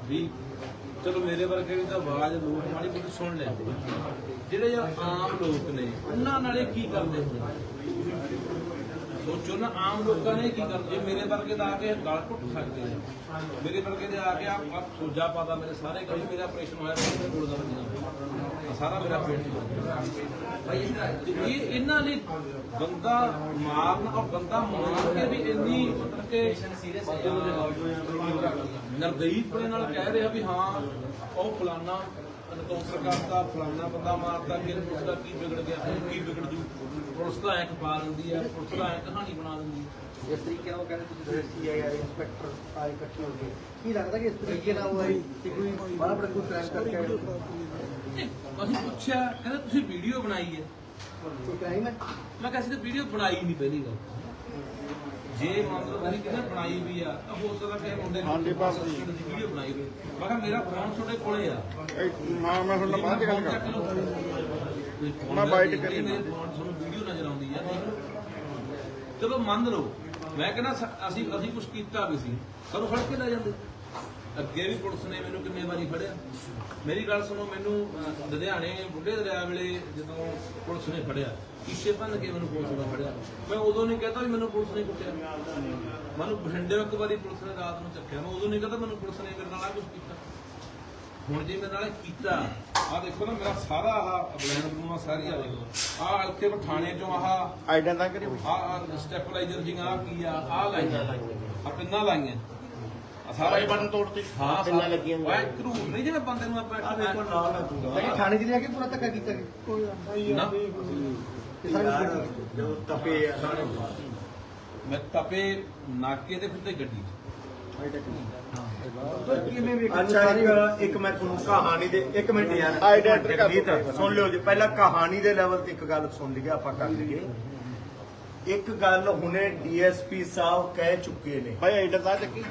S2: ਵੀ ਚਲੋ ਮੇਰੇ ਵਰਗੇ ਵੀ ਤਾਂ ਆਵਾਜ਼ ਲੋਕ ਮਾੜੀ ਮੋਟੀ ਸੁਣ ਲੈਂਦੇ ਜਿਹੜੇ ਯਾਰ ਆਮ ਲੋਕ ਨੇ ਉਹਨਾਂ ਨਾਲੇ ਕੀ ਕਰਦੇ ਹੁੰਦੇ ਸੋਚੋ ਨਾ, ਆਮ ਲੋਕਾਂ ਨੇ ਕੀ ਕਰਦੇ? ਜੇ ਮੇਰੇ ਵਰਗੇ ਦਾ ਆ ਕੇ ਗਲ ਘੁੱਟ ਸਕਦੇ ਨੇ। ਮੇਰੇ ਵਰਗੇ ਦੇ ਆ ਕੇ ਆ ਸੋਜਾ ਪਾਦਾ ਮੇਰੇ ਸਾਰੇ ਕਹੀ, ਮੇਰਾ ਆਪਰੇਸ਼ਨ ਹੋਇਆ, ਮੇਰੇ ਕੋਲ ਦਾ ਵੱਜਣਾ। ਸਾਰਾ ਮੇਰਾ ਪੇਟ ਤੇ ਇਹ ਇਹਨਾਂ ਨੇ ਬੰਦਾ ਮਾਰਨਾ ਔਰ ਬੰਦਾ ਮਾਰ ਕੇ ਵੀ ਇੰਨੀ ਮਤਲਬ ਕਿ ਨਰਦਈਪਣੇ ਨਾਲ ਕਹਿ ਰਿਹਾ ਵੀ ਹਾਂ, ਉਹ ਫਲਾਨਾ ਅਨਕੌਂਟਰ ਕਰਤਾ ਫਲਾਨਾ ਬੰਦਾ ਮਾਰਤਾ ਕਿ ਪੁਲਿਸ ਦਾ ਕੀ ਵਿਗੜ ਗਿਆ ਹੁਣ ਕੀ ਵਿਗੜ ਜੂ ਪੁਲਿਸ ਤਾਂ ਐਂ ਪਾ ਦਿੰਦੀ ਹੈ ਪੁਲਿਸ ਤਾਂ ਐਂ ਕਹਾਣੀ ਬਣਾ ਦਿੰਦੀ ਹੈ
S1: ਇਸ ਤਰੀਕੇ ਨਾਲ ਉਹ ਕਹਿੰਦੇ ਤੁਸੀਂ ਸੀਆਈਆਰ ਇੰਸਪੈਕਟਰ ਸਾਰੇ ਇਕੱਠੇ ਹੋ ਗਏ ਕੀ ਲੱਗਦਾ ਕਿ ਇਸ ਤਰੀਕੇ ਨਾਲ ਉਹ ਆਈ ਕਿ ਕੋਈ ਬੜਾ ਬੜਾ ਕੋਈ ਕ੍ਰਾਈਮ ਕਰਕੇ ਆਏ? ਹੋ?
S2: ਨਹੀਂ, ਅਸੀਂ ਪੁੱਛਿਆ ਕਹਿੰਦੇ ਤੁਸੀਂ ਵੀਡੀਓ ਬਣਾਈ ਹੈ।
S1: ਕੋਈ ਕ੍ਰਾਈਮ ਹੈ?
S2: ਮੈਂ ਕਿਹਾ ਅਸੀਂ ਤਾਂ ਵੀਡੀਓ ਬਣਾਈ ਨਹੀਂ ਪਹਿਲੀ ਗੱਲ। ਜੇ ਮੰਨ ਲਓ ਤੁਸੀਂ ਕਿਹਨੇ ਬਣਾਈ ਵੀ ਆ ਤਾਂ ਹੋ ਸਕਦਾ ਕਿ ਮੁੰਡੇ ਨੇ
S4: ਹਾਂਜੀ, ਬਸ ਜੀ।
S2: ਵੀਡੀਓ ਬਣਾਈ ਹੋਈ ਮੈਂ ਕਿਹਾ ਮੇਰਾ ਫੋਨ ਤੁਹਾਡੇ ਕੋਲੇ ਆ
S4: ਇਹ ਨਾ ਮੈਂ ਹੁਣ ਬਾਅਦ ਚ ਗੱਲ
S2: ਚੱਕ
S4: ਕਰਾਂ
S2: ਲਓ।
S4: ਮੈਂ ਬਾਈਟ
S2: ਮੇਰੇ
S4: ਕਰੀ ਨਾ।
S2: ਫੋਨ ਤੁਹਾਨੂੰ ਵੀਡੀਓ ਨਜ਼ਰ ਆਉਂਦੀ ਆ ਚਲੋ ਮੰਨ ਲਓ ਮੈਂ ਕਹਿੰਦਾ ਸ- ਅਸੀਂ ਅਸੀਂ ਕੁਝ ਕੀਤਾ ਵੀ ਸੀ ਸਾਨੂੰ ਫੜ ਕੇ ਲੈ ਜਾਂਦੇ ਅੱਗੇ ਵੀ ਪੁਲਿਸ ਨੇ ਮੈਨੂੰ ਕਿੰਨੇ ਵਾਰੀ ਫੜਿਆ ਮੇਰੀ ਗੱਲ ਸੁਣੋ ਮੈਨੂੰ ਅਹ, ਲੁਧਿਆਣੇ ਬੁੱਢੇ ਦਰਿਆ ਵੇਲੇ ਜਦੋਂ ਪੁਲਿਸ ਨੇ ਫੜਿਆ ਭੰਨ ਕੇ ਮੈਨੂੰ ਪੁਲਿਸ ਨੇ ਫੜਿਆ। ਮੈਂ ਉਦੋਂ ਨਹੀਂ ਕਹਤਾ ਵੀ ਮੈਨੂੰ ਪੁਲਿਸ ਨੇ ਕੁੱਟਿਆ। ਮੈਨੂੰ ਬਠਿੰਡੇ ਇੱਕ ਵਾਰੀ ਪੁਲਿਸ ਨੇ ਰਾਤ ਨੂੰ ਚੱਕਿਆ। ਮੈਂ ਉਦੋਂ ਨਹੀਂ ਕਹਤਾ ਮੈਨੂੰ ਪੁਲਿਸ ਨੇ ਮੇਰੇ ਨਾਲ ਆ ਕੁਝ ਕੀਤਾ। ਹੁਣ ਜੇ ਮੇਰੇ ਨਾਲ ਕੀਤਾ ਆ ਦੇਖੋ ਨਾ ਮੇਰਾ ਸਾਰਾ ਆਹ ਬਲੈਂਡ ਨੂੰ ਆ ਸਾਰੀ ਆ ਦੇਖੋ। ਆ ਇੱਥੇ ਥਾਣੇ ਚੋਂ ਆਹ
S4: ਆਈਡੈਂਟ ਤਾਂ ਕਰੀ
S2: ਆ ਆ ਸਟੈਪਲਾਈਜ਼ਰ ਜਿਹੀਆਂ ਆ ਕੀ ਆ? ਆ ਲਾਈਆਂ। ਆ ਪਿੰਨਾਂ ਲਾਈਆਂ। ਆ ਸਾਰਾ
S4: ਇਹ ਬਟਨ ਤੋੜਤੀ।
S2: ਹਾਂ
S4: ਪਿੰਨਾਂ ਲੱਗੀਆਂ ਹੋਈਆਂ।
S2: ਓਏ ਘਰੂਰ ਨਹੀਂ ਜਿਵੇਂ ਬੰਦੇ ਨੂੰ ਆਪਾਂ
S3: ਆ ਦੇਖੋ ਨਾਲ ਹੈ ਤੂੰ
S1: ਲੇਕਿਨ ਥਾਣੇ 'ਚ ਲਿਆ ਕੇ ਪੂਰਾ ਧੱਕਾ ਕੀਤਾ ਗਿਆ
S2: ਨਾ।
S3: ਯਾਰ
S1: ਇੰਸਪੈਕਟਰ
S3: ਜਦੋਂ ਤਪੇ ਆ
S2: ਮੈਂ ਤਪੇ ਨਾਕੇ ਦੇ ਫਿਰ ਤੇ ਗੱਡੀ 'ਚ।
S1: ਤਾਂ ਕਿਵੇਂ ਵੀ
S3: ਅੱਛਾ ਇੱਕ ਇੱਕ ਮੈਂ ਤੁਹਾਨੂੰ ਕਹਾਣੀ ਦੇ ਇੱਕ ਮਿੰਟ ਯਾਰ।
S4: Identity ਕਰ
S3: ਜਗਮੀਤ,
S4: ਦਿਓ।
S3: ਸੁਣ ਲਿਓ ਜੀ ਪਹਿਲਾਂ ਕਹਾਣੀ ਦੇ ਲੈਵਲ ਤੇ ਇੱਕ ਗੱਲ ਸੁਣ ਲਈਏ ਆਪਾਂ ਕਰ ਲਈਏ। ਇੱਕ ਗੱਲ ਹੁਣੇ ਡੀਐਸਪੀ ਸਾਹਿਬ ਕਹਿ ਚੁੱਕੇ ਨੇ।
S4: ਭਾਈ ਆਈਡੈਂਟ ਤਾਂ ਚੱਕੀ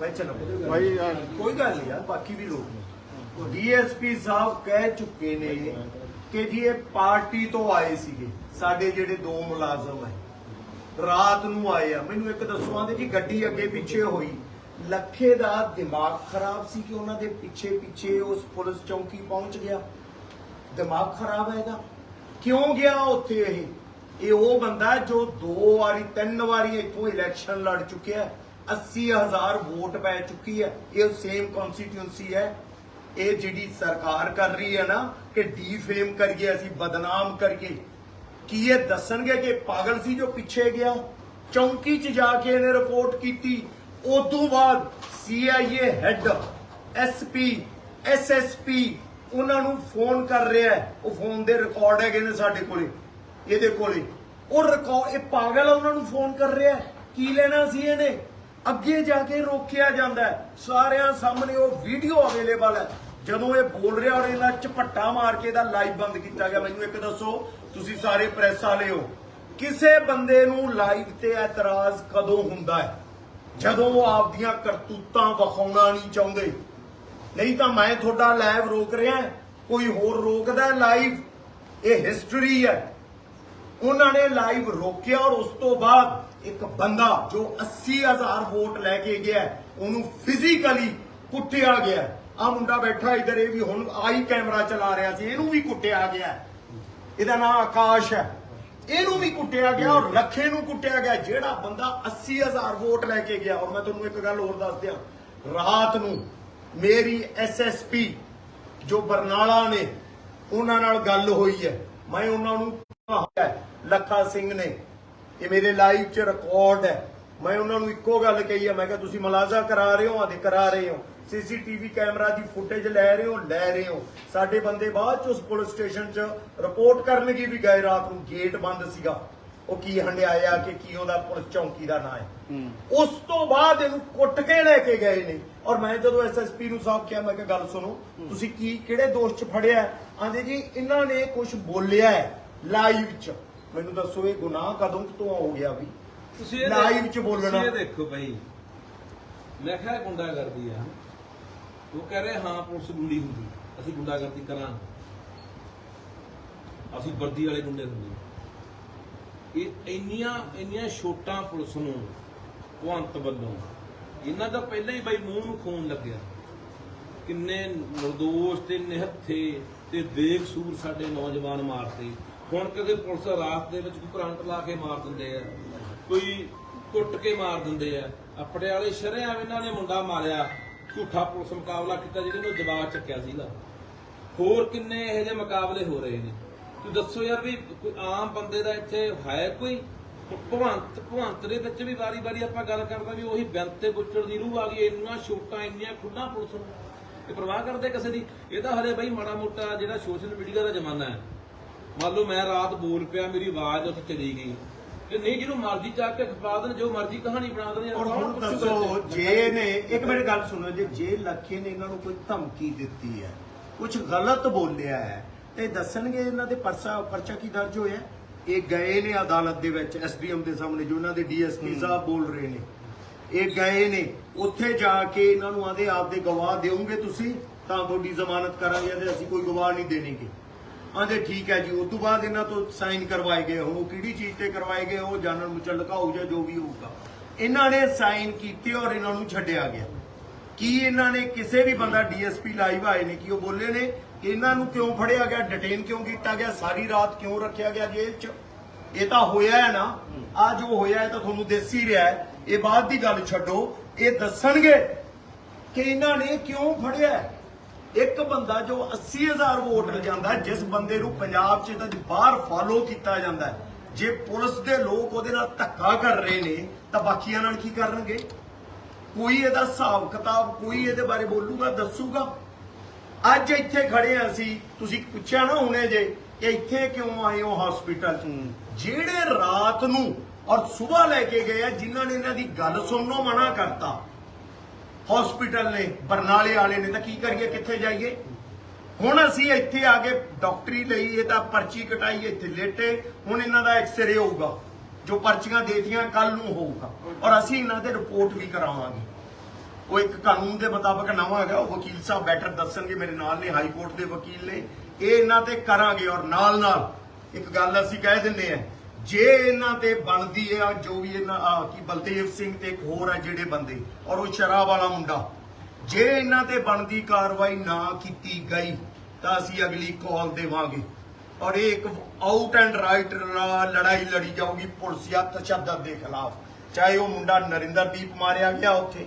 S3: ਭਾਈ ਚਲੋ।
S4: ਭਾਈ
S3: ਕੋਈ ਗੱਲ ਨਹੀਂ ਯਾਰ ਬਾਕੀ ਵੀ ਲੋਕ ਨੇ। ਡੀਐਸਪੀ ਸਾਹਿਬ ਕਹਿ ਚੁੱਕੇ ਨੇ ਕਿ ਜੀ ਇਹ ਪਾਰਟੀ ਤੋਂ ਆਏ ਸੀਗੇ। ਸਾਡੇ ਜਿਹੜੇ ਦੋ ਮੁਲਾਜ਼ਮ ਹੈ ਰਾਤ ਨੂੰ ਆਏ ਆ। ਮੈਨੂੰ ਇੱਕ ਦੱਸੋ, ਆਂਦੇ ਜੀ ਗੱਡੀ ਅੱਗੇ ਪਿੱਛੇ ਹੋਈ। ਲੱਖੇ ਦਾ ਦਿਮਾਗ ਖਰਾਬ ਸੀ ਕਿ ਉਹਨਾਂ ਦੇ ਪਿੱਛੇ ਪਿੱਛੇ ਉਸ ਪੁਲਿਸ ਚੌਂਕੀ ਪਹੁੰਚ ਗਿਆ। ਦਿਮਾਗ ਖਰਾਬ ਹੈ ਇਹਦਾ ਕਿਉਂ ਗਿਆ ਉੱਥੇ ਇਹ? ਇਹ ਉਹ ਬੰਦਾ ਜੋ ਦੋ ਵਾਰੀ, ਤਿੰਨ ਵਾਰੀ ਇੱਥੋਂ ਇਲੈਕਸ਼ਨ ਲੜ ਚੁੱਕਿਆ ਹੈ। 80000 ਵੋਟ ਪੈ ਚੁੱਕੀ ਹੈ। ਇਹ ਸੇਮ ਕਨਸਟੀਟਿਊਂਸੀ ਹੈ। ਇਹ ਜਿਹੜੀ ਸਰਕਾਰ ਕਰ ਰਹੀ ਹੈ ਨਾ ਕਿ ਡੀਫੇਮ ਕਰੀਏ, ਅਸੀਂ ਬਦਨਾਮ ਕਰੀਏ। ਕੀ ਇਹ ਦੱਸਣਗੇ ਕਿ ਪਾਗਲ ਸੀ ਜੋ ਪਿੱਛੇ ਗਿਆ? ਚੌਂਕੀ 'ਚ ਜਾ ਕੇ ਇਹਨੇ ਰਿਪੋਰਟ ਕੀਤੀ। ਉਦੋਂ ਬਾਅਦ ਸੀਆਈਏ ਹੈੱਡ ਐਸਪੀ ਐਸਐਸਪੀ ਉਹਨਾਂ ਨੂੰ ਫੋਨ ਕਰ ਰਿਹਾ ਉਹ ਫੋਨ ਦੇ ਰਿਕਾਰਡ ਹੈਗੇ ਨੇ ਸਾਡੇ ਕੋਲੇ। ਇਹਦੇ ਕੋਲੇ। ਉਹ ਰਿਕਾਰਡ ਇਹ ਪਾਗਲ ਉਹਨਾਂ ਨੂੰ ਫੋਨ ਕਰ ਰਿਹਾ ਕੀ ਲੈਣਾ ਸੀ ਇਹਨੇ? ਅੱਗੇ ਜਾ ਕੇ ਰੋਕਿਆ ਜਾਂਦਾ ਸਾਰਿਆਂ ਸਾਹਮਣੇ ਉਹ ਵੀਡੀਓ ਅਵੇਲੇਬਲ ਹੈ। ਜਦੋਂ ਇਹ ਬੋਲ ਰਿਹਾ ਔਰ ਇਹਨਾਂ ਝਪੱਟਾ ਮਾਰ ਕੇ ਇਹਦਾ ਲਾਈਵ ਬੰਦ ਕੀਤਾ ਗਿਆ, ਮੈਨੂੰ ਇੱਕ ਦੱਸੋ, ਤੁਸੀਂ ਸਾਰੇ ਪ੍ਰੈਸ ਵਾਲੇ ਹੋ। ਕਿਸੇ ਬੰਦੇ ਨੂੰ ਲਾਈਵ ਤੇ ਇਤਰਾਜ਼ ਕਦੋਂ ਹੁੰਦਾ ਹੈ? ਜਦੋਂ ਉਹ ਆਪਦੀਆਂ ਕਰਤੂਤਾਂ ਵਿਖਾਉਣਾ ਨਹੀਂ ਚਾਹੁੰਦੇ। ਨਹੀਂ ਤਾਂ ਮੈਂ ਤੁਹਾਡਾ ਲਾਈਵ ਰੋਕ ਰਿਹਾ ਕੋਈ ਹੋਰ ਰੋਕਦਾ ਲਾਈਵ ਇਹ ਹਿਸਟਰੀ ਹੈ। ਉਹਨਾਂ ਨੇ ਲਾਈਵ ਰੋਕਿਆ ਔਰ ਉਸ ਤੋਂ ਬਾਅਦ ਇੱਕ ਬੰਦਾ ਜੋ 80000 ਵੋਟ ਲੈ ਕੇ ਗਿਆ ਉਹਨੂੰ ਫਿਜ਼ੀਕਲੀ ਕੁੱਟਿਆ ਗਿਆ ਆ ਮੁੰਡਾ ਬੈਠਾ ਇਧਰ, ਇਹ ਵੀ ਹੁਣ ਆਈ ਕੈਮਰਾ ਚਲਾ ਰਿਹਾ ਸੀ, ਇਹਨੂੰ ਵੀ ਕੁੱਟਿਆ ਗਿਆ। ਇਹਦਾ ਨਾਮ ਆਕਾਸ਼ ਹੈ। ਇਹਨੂੰ ਵੀ ਕੁੱਟਿਆ ਗਿਆ ਔਰ ਲੱਖੇ ਨੂੰ ਕੁੱਟਿਆ ਗਿਆ, ਜਿਹੜਾ ਬੰਦਾ 80000 ਵੋਟ ਲੈ ਕੇ ਗਿਆ। ਔਰ ਮੈਂ ਤੁਹਾਨੂੰ ਇੱਕ ਗੱਲ ਹੋਰ ਦੱਸ ਦਿਆਂ, ਰਾਤ ਨੂੰ ਮੇਰੀ ਐਸਐਸਪੀ ਜੋ ਬਰਨਾਲਾ ਨੇ, ਉਹਨਾਂ ਨਾਲ ਗੱਲ ਹੋਈ ਹੈ। ਮੈਂ ਉਹਨਾਂ ਨੂੰ ਕਿਹਾ ਲੱਖਾ ਸਿੰਘ ਨੇ, ਇਹ ਮੇਰੇ ਲਾਈਵ 'ਚ ਰਿਕਾਰਡ ਹੈ। ਮੈਂ ਉਹਨਾਂ ਨੂੰ ਇੱਕੋ ਗੱਲ ਕਹੀ ਹੈ, ਮੈਂ ਕਿਹਾ, ਤੁਸੀਂ ਮਲਾਜ਼ਾ ਕਰਾ ਰਹੇ ਹੋ ਆਦੇ ਕਰਾ ਰਹੇ ਹੋ। ਸੀਸੀਟੀਵੀ ਕੈਮਰਾ ਦੀ ਫੁਟੇਜ ਲੈ ਰਹੇ ਹੋ ਲੈ ਰਹੇ ਹੋ। ਸਾਡੇ ਬੰਦੇ ਬਾਅਦ ਚ ਉਸ ਪੁਲਿਸ ਸਟੇਸ਼ਨ 'ਚ ਰਿਪੋਰਟ ਕਰਨ ਕੀ ਵੀ ਗਏ ਰਾਤ ਨੂੰ ਗੇਟ ਬੰਦ ਸੀਗਾ। ਉਹ ਕੀ ਹੰਡਿਆਇਆ ਕਿ ਕੀ ਉਹਦਾ ਪੁਲਿਸ ਚੌਂਕੀ ਦਾ ਨਾਂ ਹੈ। ਉਸ ਤੋਂ ਬਾਅਦ ਇਹਨੂੰ ਕੁੱਟ ਕੇ ਲੈ ਕੇ ਗਏ ਨੇ। ਔਰ ਮੈਂ ਜਦੋਂ ਐਸਐਸਪੀ ਨੂੰ ਸਾਹਿਬ ਕਿਹਾ ਮੈਂ ਕਿਹਾ ਗੱਲ ਸੁਣੋ ਤੁਸੀਂ ਕੀ ਕਿਹੜੇ ਦੋਸ਼ 'ਚ ਫੜਿਆ? ਆਂਦੇ ਜੀ ਇਹਨਾਂ ਨੇ ਕੁਝ ਬੋਲਿਆ ਹੈ ਲਾਈਵ 'ਚ। ਮੈਨੂੰ ਦੱਸੋ ਇਹ ਗੁਨਾਹ ਕਦੋਂ ਤੋਂ ਹੋ ਗਿਆ ਵੀ?
S2: ਤੁਸੀਂ ਦੇਖ-
S3: ਚ ਬੋਲਣਾ।
S2: ਤੁਸੀਂ ਇਹ ਦੇਖੋ ਭਾਈ। ਮੈਂ ਕਿਹਾ ਗੁੰਡਾ ਕਰਦੀ ਆ। ਉਹ ਕਹਿ ਰਹੇ, ਹਾਂ, ਪੁਲਿਸ ਗੁੰਡੀ ਹੁੰਦੀ। ਅਸੀਂ ਗੁੰਡਾਗਰਦੀ ਕਰਾਂ ਅਸੀਂ ਵਰਦੀ ਵਾਲੇ ਗੁੰਡੇ ਹੁੰਦੇ। ਇਹ ਇੰਨੀਆਂ ਇੰਨੀਆਂ ਛੋਟਾਂ ਪੁਲਿਸ ਨੂੰ ਭਵੰਤ ਵੱਲੋਂ, ਇਹਨਾਂ ਦਾ ਪਹਿਲਾਂ ਹੀ ਬਾਈ ਮੂੰਹ ਨੂੰ ਖੂਨ ਲੱਗਿਆ। ਕਿੰਨੇ ਨਿਰਦੋਸ਼ ਤੇ ਨਿਹੱਥੇ ਤੇ ਬੇਕਸੂਰ ਸਾਡੇ ਨੌਜਵਾਨ ਮਾਰਦੇ। ਹੁਣ ਕਦੇ ਪੁਲਿਸ ਰਾਤ ਦੇ ਵਿੱਚ ਕਰੰਟ ਲਾ ਕੇ ਮਾਰ ਦਿੰਦੇ ਆ, ਕੋਈ ਕੁੱਟ ਕੇ ਮਾਰ ਦਿੰਦੇ ਆ। ਆਪਣੇ ਵਾਲੇ ਸ਼ਰਿਆਂ ਇਹਨਾਂ ਨੇ ਮੁੰਡਾ ਮਾਰਿਆ। ਝੂਠਾ ਪੁਲਿਸ ਮੁਕਾਬਲਾ ਕੀਤਾ ਜਿਹਦੇ ਨੂੰ ਜਵਾਬ ਚੱਕਿਆ ਸੀਗਾ। ਹੋਰ ਕਿੰਨੇ ਇਹੋ ਜਿਹੇ ਮੁਕਾਬਲੇ ਹੋ ਰਹੇ ਨੇ? ਤੂੰ ਦੱਸੋ ਯਾਰ ਵੀ ਕੋਈ ਆਮ ਬੰਦੇ ਦਾ ਇੱਥੇ ਹੈ ਕੋਈ? ਭਵੰਤ ਭਵੰਤ ਦੇ ਵਿੱਚ ਵੀ ਵਾਰੀ-ਵਾਰੀ ਆਪਾਂ ਗੱਲ ਕਰਦਾ ਵੀ ਉਹੀ ਬੈਂਤ ਤੇ ਬੁੱਚੜ ਦੀ ਰੂਹ ਆ ਗਈ ਇੰਨਾ ਛੋਟਾ, ਇੰਨੀਆਂ ਖੁੱਡਾਂ ਪੁਲਿਸ ਨੂੰ। ਇਹ ਪਰਵਾਹ ਕਰਦੇ ਕਿਸੇ ਦੀ? ਇਹ ਤਾਂ ਹਲੇ ਬਈ ਮਾੜਾ ਮੋਟਾ ਜਿਹੜਾ ਸੋਸ਼ਲ ਮੀਡੀਆ ਦਾ ਜ਼ਮਾਨਾ ਹੈ। ਮੰਨ ਲਓ ਮੈਂ ਰਾਤ ਬੋਲ ਪਿਆ, ਮੇਰੀ ਆਵਾਜ਼ ਉੱਥੇ ਚਲੀ ਗਈ। ਤੇ ਨਹੀਂ ਜਿਹਨੂੰ ਮਰਜ਼ੀ ਚੱਕ ਕੇ ਖਪਾ ਦੇਣ ਜੋ ਮਰਜ਼ੀ ਕਹਾਣੀ ਬਣਾ ਦੇਣ
S3: ਔਰ ਹੁਣ ਦੱਸੋ? ਜੇ ਨੇ ਇੱਕ ਮਿੰਟ ਗੱਲ ਸੁਣੋ ਜੇ ਜੇ ਲੱਖੇ ਨੇ ਇਹਨਾਂ ਨੂੰ ਕੋਈ ਧਮਕੀ ਦਿੱਤੀ ਹੈ ਕੁਝ ਗਲਤ ਬੋਲਿਆ ਹੈ ਤੇ ਦੱਸਣਗੇ ਇਹਨਾਂ ਦੇ ਪਰਚਾ ਪਰਚਾ ਕੀ ਦਰਜ ਹੋਇਆ? ਇਹ ਗਏ ਨੇ ਅਦਾਲਤ ਦੇ ਵਿੱਚ ਐਸਡੀਐਮ ਦੇ ਸਾਹਮਣੇ ਜੋ ਉਹਨਾਂ ਦੇ ਡੀਐਸਪੀ ਸਾਹਿਬ ਬੋਲ ਰਹੇ ਨੇ ਇਹ ਗਏ ਨੇ ਉੱਥੇ ਜਾ ਕੇ ਇਹਨਾਂ ਨੂੰ ਆਦੇ ਆਪਦੇ ਗਵਾਹ ਦਿਓਗੇ ਤੁਸੀਂ ਤਾਂ ਤੁਹਾਡੀ ਜ਼ਮਾਨਤ ਕਰਾਂਗੇ ਤੇ ਅਸੀਂ ਕੋਈ ਗਵਾਹ ਨਹੀਂ ਦੇਣਗੇ ਆਂਦੇ ਠੀਕ ਹੈ ਜੀ, ਉਸ ਤੋਂ ਬਾਅਦ ਇਹਨਾਂ ਤੋਂ ਸਾਈਨ ਕਰਵਾਏ ਗਏ ਹੁਣ ਉਹ ਕਿਹੜੀ ਚੀਜ਼ ਤੇ ਕਰਵਾਏ ਗਏ ਉਹ ਜਾਣਨ ਮੁਚਲਕਾ ਹੋਊ ਜਾਂ ਜੋ ਵੀ ਹੋਊਗਾ। ਇਹਨਾਂ ਨੇ ਸਾਈਨ ਕੀਤੇ ਔਰ ਇਹਨਾਂ ਨੂੰ ਛੱਡਿਆ ਗਿਆ। ਕੀ ਇਹਨਾਂ ਨੇ ਕਿਸੇ ਵੀ ਬੰਦਾ ਡੀਐਸਪੀ ਲਾਈਵ ਆਏ ਨੇ, ਕਿ ਉਹ ਬੋਲੇ ਨੇ? ਕਿ ਇਹਨਾਂ ਨੂੰ ਕਿਉਂ ਫੜਿਆ ਗਿਆ ਡਿਟੇਨ ਕਿਉਂ ਕੀਤਾ ਗਿਆ, ਸਾਰੀ ਰਾਤ ਕਿਉਂ ਰੱਖਿਆ ਗਿਆ ਜੇਲ੍ਹ 'ਚ? ਇਹ ਤਾਂ ਹੋਇਆ ਹੈ ਨਾ। ਆ ਜੋ ਹੋਇਆ ਹੈ ਤਾਂ ਤੁਹਾਨੂੰ ਦਿਸ ਹੀ ਰਿਹਾ ਹੈ। ਇਹ ਬਾਅਦ ਦੀ ਗੱਲ ਛੱਡੋ। ਇਹ ਦੱਸਣਗੇ ਕਿ ਇਹਨਾਂ ਨੇ ਕਿਉਂ ਫੜਿਆ ਇੱਕ ਬੰਦਾ ਜੋ 80000 ਵੋਟ ਲਿਜਾਂਦਾ ਜਿਸ ਬੰਦੇ ਨੂੰ ਪੰਜਾਬ 'ਚ ਤਾਂ ਬਾਹਰ ਫਾਲੋ ਕੀਤਾ ਜਾਂਦਾ ਜੇ ਪੁਲਿਸ ਦੇ ਲੋਕ ਉਹਦੇ ਨਾਲ ਧੱਕਾ ਕਰ ਰਹੇ ਨੇ ਤਾਂ ਬਾਕੀਆਂ ਨਾਲ ਕੀ ਕਰਨਗੇ? ਕੋਈ ਇਹਦਾ ਹਿਸਾਬ ਕਿਤਾਬ ਕੋਈ ਇਹਦੇ ਬਾਰੇ ਬੋਲੂਗਾ ਦੱਸੂਗਾ? ਅੱਜ ਇੱਥੇ ਖੜੇ ਆ ਅਸੀਂ ਤੁਸੀਂ ਪੁੱਛਿਆ ਨਾ ਹੁਣੇ ਜੇ ਕਿ ਇੱਥੇ ਕਿਉਂ ਆਏ ਹੋ ਹਸਪੀਟਲ ਜਿਹੜੇ ਰਾਤ ਨੂੰ ਔਰ ਸਵੇਰ ਲੈ ਕੇ ਗਏ ਆ ਜਿਨ੍ਹਾਂ ਨੇ ਇਹਨਾਂ ਦੀ ਗੱਲ ਸੁਣਨੋਂ ਮਨਾ ਕਰਤਾ ਹਸਪੀਟਲ ਨੇ, ਬਰਨਾਲੇ ਵਾਲੇ ਨੇ ਤਾਂ ਕੀ ਕਰੀਏ, ਕਿੱਥੇ ਜਾਈਏ? ਹੁਣ ਅਸੀਂ ਇੱਥੇ ਆ ਕੇ ਡਾਕਟਰੀ ਲਈ, ਇਹ ਤਾਂ ਪਰਚੀ ਕਟਾਈ, ਇੱਥੇ ਲੇਟੇ, ਹੁਣ ਇਹਨਾਂ ਦਾ ਐਕਸ-ਰੇ ਹੋਊਗਾ, ਜੋ ਪਰਚੀਆਂ ਦੇਤੀਆਂ ਕੱਲ ਨੂੰ ਹੋਊਗਾ। ਔਰ ਅਸੀਂ ਇਹਨਾਂ ਦੇ ਰਿਪੋਰਟ ਵੀ ਕਰਾਵਾਂਗੇ। ਉਹ ਇੱਕ ਕਾਨੂੰਨ ਦੇ ਮੁਤਾਬਕ ਨਵਾਂ ਹੈਗਾ, ਉਹ ਵਕੀਲ ਸਾਹਿਬ ਬੈਟਰ ਦੱਸਣਗੇ, ਮੇਰੇ ਨਾਲ ਨੇ, ਹਾਈ ਕੋਰਟ ਦੇ ਵਕੀਲ ਨੇ। ਇਹ ਇਹਨਾਂ ਤੇ ਕਰਾਂਗੇ ਔਰ ਨਾਲ ਨਾਲ ਇੱਕ ਗੱਲ ਅਸੀਂ ਕਹਿ ਦਿੰਨੇ ਆ ਜੇ ਇਹਨਾਂ ਤੇ ਬਣਦੀ ਹੈ ਜੋ ਵੀ ਇਹਨਾਂ, ਆ, ਕੀ ਬਲਦੇਵ ਸਿੰਘ ਤੇ ਇੱਕ ਹੋਰ ਹੈ ਜਿਹੜੇ ਬੰਦੇ, ਔਰ ਉਹ ਸ਼ਰਾਬ ਵਾਲਾ ਮੁੰਡਾ, ਜੇ ਇਹਨਾਂ ਤੇ ਬਣਦੀ ਕਾਰਵਾਈ ਨਾ ਕੀਤੀ ਗਈ, ਤਾਂ ਅਸੀਂ ਅਗਲੀ ਕਾਲ ਦੇਵਾਂਗੇ। ਔਰ ਇਹ ਇੱਕ ਆਊਟ ਐਂਡ ਰਾਈਟ ਲੜਾਈ ਲੜੀ ਜਾਊਗੀ ਪੁਲਿਸ ਜਾਂ ਤਸ਼ੱਦਦ ਦੇ ਖਿਲਾਫ। ਚਾਹੇ ਉਹ ਮੁੰਡਾ ਨਰਿੰਦਰਦੀਪ ਮਾਰਿਆ ਗਿਆ ਉੱਥੇ,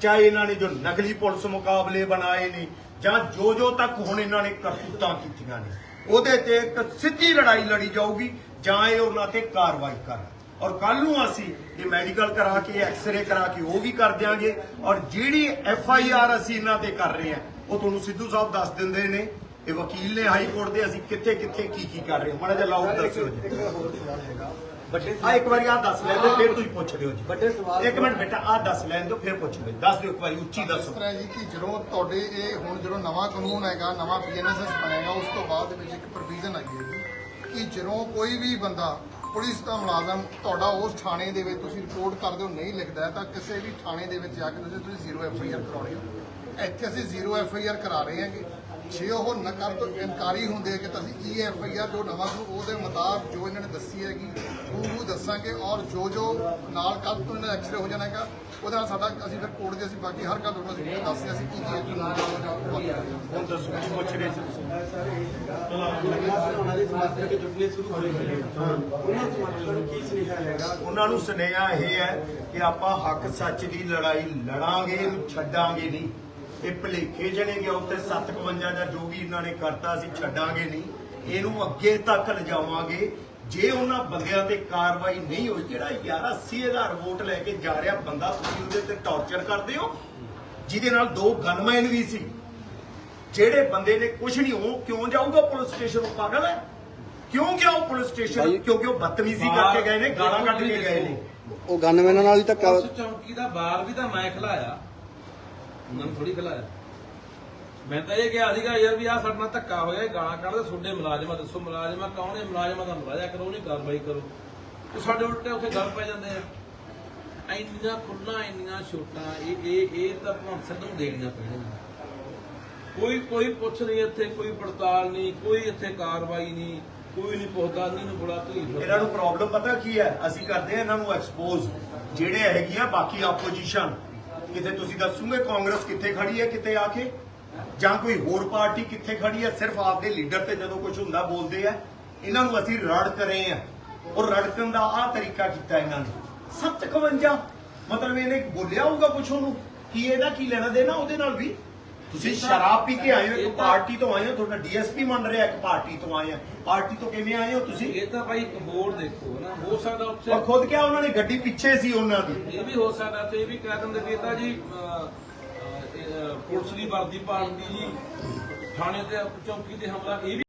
S3: ਚਾਹੇ ਇਹਨਾਂ ਨੇ ਜੋ ਨਕਲੀ ਪੁਲਿਸ ਮੁਕਾਬਲੇ ਬਣਾਏ ਨੇ ਜਾਂ ਜੋ ਜੋ ਤੱਕ ਹੁਣ ਇਹਨਾਂ ਨੇ ਕਰਤੂਤਾਂ ਕੀਤੀਆਂ ਨੇ, ਉਹਦੇ ਤੇ ਇੱਕ ਸਿੱਧੀ ਲੜਾਈ ਲੜੀ ਜਾਊਗੀ, ਜਾਂ ਇਹ ਉਹਨਾਂ ਤੇ ਕਾਰਵਾਈ ਕਰਨ। ਔਰ ਕੱਲ ਨੂੰ ਅਸੀਂ ਇਹ ਮੈਡੀਕਲ ਕਰਾ ਕੇ, ਐਕਸ-ਰੇ ਕਰਾ ਕੇ ਉਹ ਵੀ ਕਰ ਦਿਆਂਗੇ। ਔਰ ਜਿਹੜੀ ਐਫ ਆਈ ਆਰ ਅਸੀਂ ਇਹਨਾਂ ਤੇ ਕਰ ਰਹੇ ਹਾਂ, ਉਹ ਤੁਹਾਨੂੰ ਸਿੱਧੂ ਸਾਹਿਬ ਦੱਸ ਦਿੰਦੇ ਨੇ। ਇਹ ਵਕੀਲ ਨੇ ਹਾਈ ਕੋਰਟ ਦੇ, ਅਸੀਂ ਕਿੱਥੇ ਕਿੱਥੇ ਕੀ ਕੀ ਕਰ ਰਹੇ ਹਾਂ? ਮਾੜਾ ਜਿਹਾ ਲਾਊਡ ਦੱਸਿਓ ਜੀ।
S1: ਇੱਕ ਹੋਰ ਸਵਾਲ ਹੈਗਾ
S5: ਵੱਡੇ
S3: ਆ ਇੱਕ ਵਾਰੀ ਆ ਦੱਸ ਲੈਣ ਦਿਓ ਫਿਰ ਤੁਸੀਂ ਪੁੱਛ ਲਿਓ ਜੀ।
S5: ਵੱਡੇ ਸਵਾਲ
S3: ਇੱਕ ਮਿੰਟ ਬੇਟਾ ਆ ਦੱਸ ਲੈਣ ਦਿਓ ਫਿਰ ਪੁੱਛ ਲਿਓ। ਦੱਸ ਦਿਓ ਇੱਕ ਵਾਰੀ ਉੱਚੀ
S4: ਇਸ
S3: ਦੱਸੋ।
S4: ਤਰ੍ਹਾਂ ਜੀ ਕਿ ਜਦੋਂ ਤੁਹਾਡੇ ਇਹ ਹੁਣ ਜਦੋਂ ਨਵਾਂ ਕਾਨੂੰਨ ਹੈਗਾ ਨਵਾਂ ਪੀਐਨਐਸਐਸ ਬਣੇਗਾ ਉਸ ਤੋਂ ਬਾਅਦ ਵਿੱਚ ਇੱਕ ਪ੍ਰੋਵੀਜ਼ਨ ਆਈ ਹੈ ਜੀ ਕਿ ਜਦੋਂ ਕੋਈ ਵੀ ਬੰਦਾ ਪੁਲਿਸ ਦਾ ਮੁਲਾਜ਼ਮ ਤੁਹਾਡਾ ਉਸ ਥਾਣੇ ਦੇ ਵਿੱਚ ਤੁਸੀਂ ਰਿਪੋਰਟ ਕਰਦੇ ਹੋ ਨਹੀਂ ਲਿਖਦਾ ਤਾਂ ਕਿਸੇ ਵੀ ਥਾਣੇ ਦੇ ਵਿੱਚ ਜਾ ਕੇ ਤੁਸੀਂ ਤੁਸੀਂ ਜ਼ੀਰੋ ਐਫ ਆਈ ਆਰ ਕਰਾਉਣੀ ਹੋ। ਇੱਥੇ ਅਸੀਂ ਜ਼ੀਰੋ ਐਫ ਆਈ ਆਰ ਕਰਾ ਰਹੇ ਹਾਂਗੇ। ਜੇ ਉਹ ਨਕਰ ਤੋਂ ਇਨਕਾਰੀ ਹੁੰਦੇ ਕਿ ਤਾਂ ਅਸੀਂ ਈ ਐਫ ਆਈ ਆਰ ਜੋ ਨਵਾਂ ਉਹਦੇ ਮੁਤਾਬਕ ਜੋ ਇਹਨਾਂ ਨੇ ਦੱਸੀ ਹੈਗੀ ਉਹ ਦੱਸਾਂਗੇ ਔਰ ਜੋ ਜੋ ਨਾਲ ਕੱਲ ਤੋਂ ਇਹਨਾਂ ਐਕਸਰੇ ਹੋ ਜਾਣਾ ਹੈਗਾ, ਉਹਦੇ ਨਾਲ ਸਾਡਾ ਅਸੀਂ ਫਿਰ ਕੋਰਟ ਦੇ ਅਸੀਂ ਬਾਕੀ ਹਰ ਗੱਲ ਤੁਹਾਨੂੰ ਅਸੀਂ ਦੱਸਦੇ ਅਸੀਂ ਕੀ ਕੀ
S3: ਹੁਣ ਦੱਸੋ, ਕੀ ਪੁੱਛ ਰਹੇ ਸੀ
S5: ਉਹਨਾਂ ਨੂੰ ਸੁਨੇਹਾ
S3: ਇਹ ਹੈ ਕਿ ਆਪਾਂ ਹੱਕ ਸੱਚ ਦੀ ਲੜਾਈ ਲੜਾਂਗੇ, ਇਹਨੂੰ ਛੱਡਾਂਗੇ ਨਹੀਂ। ਇਹ ਭਲੇਖੇ ਜਣੇ ਗਿਆ ਉੱਤੇ 751 ਜਾਂ ਜੋ ਵੀ ਇਹਨਾਂ ਨੇ ਕਰਤਾ, ਅਸੀਂ ਛੱਡਾਂਗੇ ਨਹੀਂ। ਇਹਨੂੰ ਅੱਗੇ ਤੱਕ ਲਿਜਾਵਾਂਗੇ। ਜੇ ਉਹਨਾਂ ਬੰਦਿਆਂ ਤੇ ਕਾਰਵਾਈ ਨਹੀਂ ਹੋਈ ਜਿਹੜਾ ਯਾਰ 80000 ਵੋਟ ਲੈ ਕੇ ਜਾ ਰਿਹਾ ਬੰਦਾ ਤੁਸੀਂ ਉਹਦੇ ਤੇ ਟੌਰਚਰ ਕਰਦੇ ਹੋ? ਜਿਹਦੇ ਨਾਲ ਦੋ ਗਨਮੈਨ ਵੀ ਸੀ। ਜਿਹੜੇ ਬੰਦੇ ਨੇ ਕੁਝ ਨਹੀਂ ਉਹ ਕਿਉਂ ਜਾਊਗਾ ਪੁਲਿਸ ਸਟੇਸ਼ਨ ਉਹ ਪਾਗਲ ਹੈ? ਕਿਉਂ ਗਿਆ ਉਹ ਪੁਲਿਸ ਸਟੇਸ਼ਨ? ਕਿਉਂਕਿ ਉਹ ਬਦਤਮੀਜ਼ੀ ਕਰਕੇ ਗਏ ਨੇ ਗਾਲਾਂ ਕੱਢ ਕੇ ਗਏ ਨੇ।
S6: ਉਹ ਗਨਮੈਨਾਂ ਨਾਲ ਹੀ ਧੱਕਾ
S2: ਉਸ ਚੌਂਕੀ ਦਾ ਬਾਰ ਵੀ ਤਾਂ ਮੈਂ ਖਲਾਇਆ। ਉਹਨਾਂ ਨੂੰ ਥੋੜੀ ਖਲਾਇਆ। ਮੈਂ ਤਾਂ ਇਹ ਕਿਹਾ ਸੀਗਾ ਯਾਰ ਵੀ ਆਹ ਸਾਡੇ ਨਾਲ ਧੱਕਾ ਹੋਇਆ ਇਹ ਗਾਲਾਂ ਕੱਢਦੇ ਤੁਹਾਡੇ ਮੁਲਾਜ਼ਮਾਂ ਦੱਸੋ, ਮੁਲਾਜ਼ਮਾਂ ਕੌਣ ਹੈ? ਮੁਲਾਜ਼ਮਾਂ ਦਾ ਮੁਲਾਜ਼ਾ ਕਰੋ ਉਹਨੀ ਕਾਰਵਾਈ ਕਰੋ। ਤੇ ਸਾਡੇ ਉਲਟੇ ਉੱਥੇ ਗੱਲ ਪੈ ਜਾਂਦੇ ਆ। ਇੰਨੀਆਂ ਖੁੱਲਾਂ ਇੰਨੀਆਂ ਛੋਟਾਂ, ਇਹ ਇਹ ਇਹ ਤਾਂ ਭਵਨ ਨੂੰ ਦੇਣੀਆਂ ਪੈਣਗੀਆਂ। ਕੋਈ ਕੋਈ ਪੁੱਛ ਨਹੀਂ ਇੱਥੇ, ਕੋਈ ਪੜਤਾਲ ਨਹੀਂ, ਕੋਈ ਇੱਥੇ ਕਾਰਵਾਈ ਨਹੀਂ, ਕੋਈ ਨਹੀਂ ਪੁੱਛਦਾ, ਨਹੀਂ ਨੂੰ ਬੁਲਾ ਧੀ
S3: ਇਹਨਾਂ ਨੂੰ ਪ੍ਰੋਬਲਮ ਪਤਾ ਕੀ ਹੈ? ਅਸੀਂ ਕਰਦੇ ਹਾਂ ਇਹਨਾਂ ਨੂੰ ਐਕਸਪੋਜ਼ ਜਿਹੜੇ ਹੈਗੀਆਂ ਬਾਕੀ ਆਪੋਜੀਸ਼ਨ ਕਿਤੇ ਤੁਸੀਂ ਦੱਸੋਗੇ ਕਾਂਗਰਸ ਕਿੱਥੇ ਖੜੀ ਹੈ, ਕਿਤੇ ਆ ਕੇ? ਜਾਂ ਕੋਈ ਹੋਰ ਪਾਰਟੀ ਕਿੱਥੇ ਖੜੀ ਹੈ ਸਿਰਫ ਆਪਦੇ ਲੀਡਰ ਤੇ ਜਦੋਂ ਕੁਝ ਹੁੰਦਾ ਬੋਲਦੇ ਆ ਇਹਨਾਂ ਨੂੰ ਅਸੀਂ ਰੜ ਕਰੇ ਆ। ਔਰ ਰੜਕਣ ਦਾ ਆਹ ਤਰੀਕਾ ਕੀਤਾ ਇਹਨਾਂ ਨੇ। 751 ਮਤਲਬ ਇਹਨੇ ਬੋਲਿਆ ਹੋਊਗਾ ਕੁਝ ਉਹਨੂੰ ਕੀ ਇਹਦਾ ਕੀ ਲੈਣਾ ਦੇਣਾ ਉਹਦੇ ਨਾਲ ਵੀ? ਤੁਸੀਂ ਸ਼ਰਾਬ ਪੀ ਕੇ ਆਏ ਹੋ ਇੱਕ ਪਾਰਟੀ ਤੋਂ ਆਏ ਹੋ ਤੁਹਾਡਾ ਡੀਐਸਪੀ ਮੰਨ ਰਿਹਾ ਇੱਕ ਪਾਰਟੀ ਤੋਂ ਆਏ ਆ। ਪਾਰਟੀ ਤੋਂ ਕਿਵੇਂ ਆਏ ਹੋ ਤੁਸੀਂ?
S2: ਇਹ ਤਾਂ ਭਾਈ ਹੋਰ ਦੇਖੋ ਨਾ ਹੋ ਸਕਦਾ ਉੱਥੇ
S3: ਔਰ ਖੁਦ ਕਿਹਾ ਉਹਨਾਂ ਨੇ ਗੱਡੀ ਪਿੱਛੇ ਸੀ ਉਹਨਾਂ ਦੀ।
S2: ਇਹ ਵੀ ਹੋ ਸਕਦਾ ਤੇ ਇਹ ਵੀ ਕਹਿ ਦਿੰਦੇ ਵੀ ਇਹ ਤਾਂ ਜੀ ਪੁਲਿਸ ਦੀ ਵਰਦੀ ਪਾਉਣ ਦੀ ਜੀ ਥਾਣੇ ਤੇ ਚੌਕੀ ਤੇ ਹਮਲਾ ਇਹ ਵੀ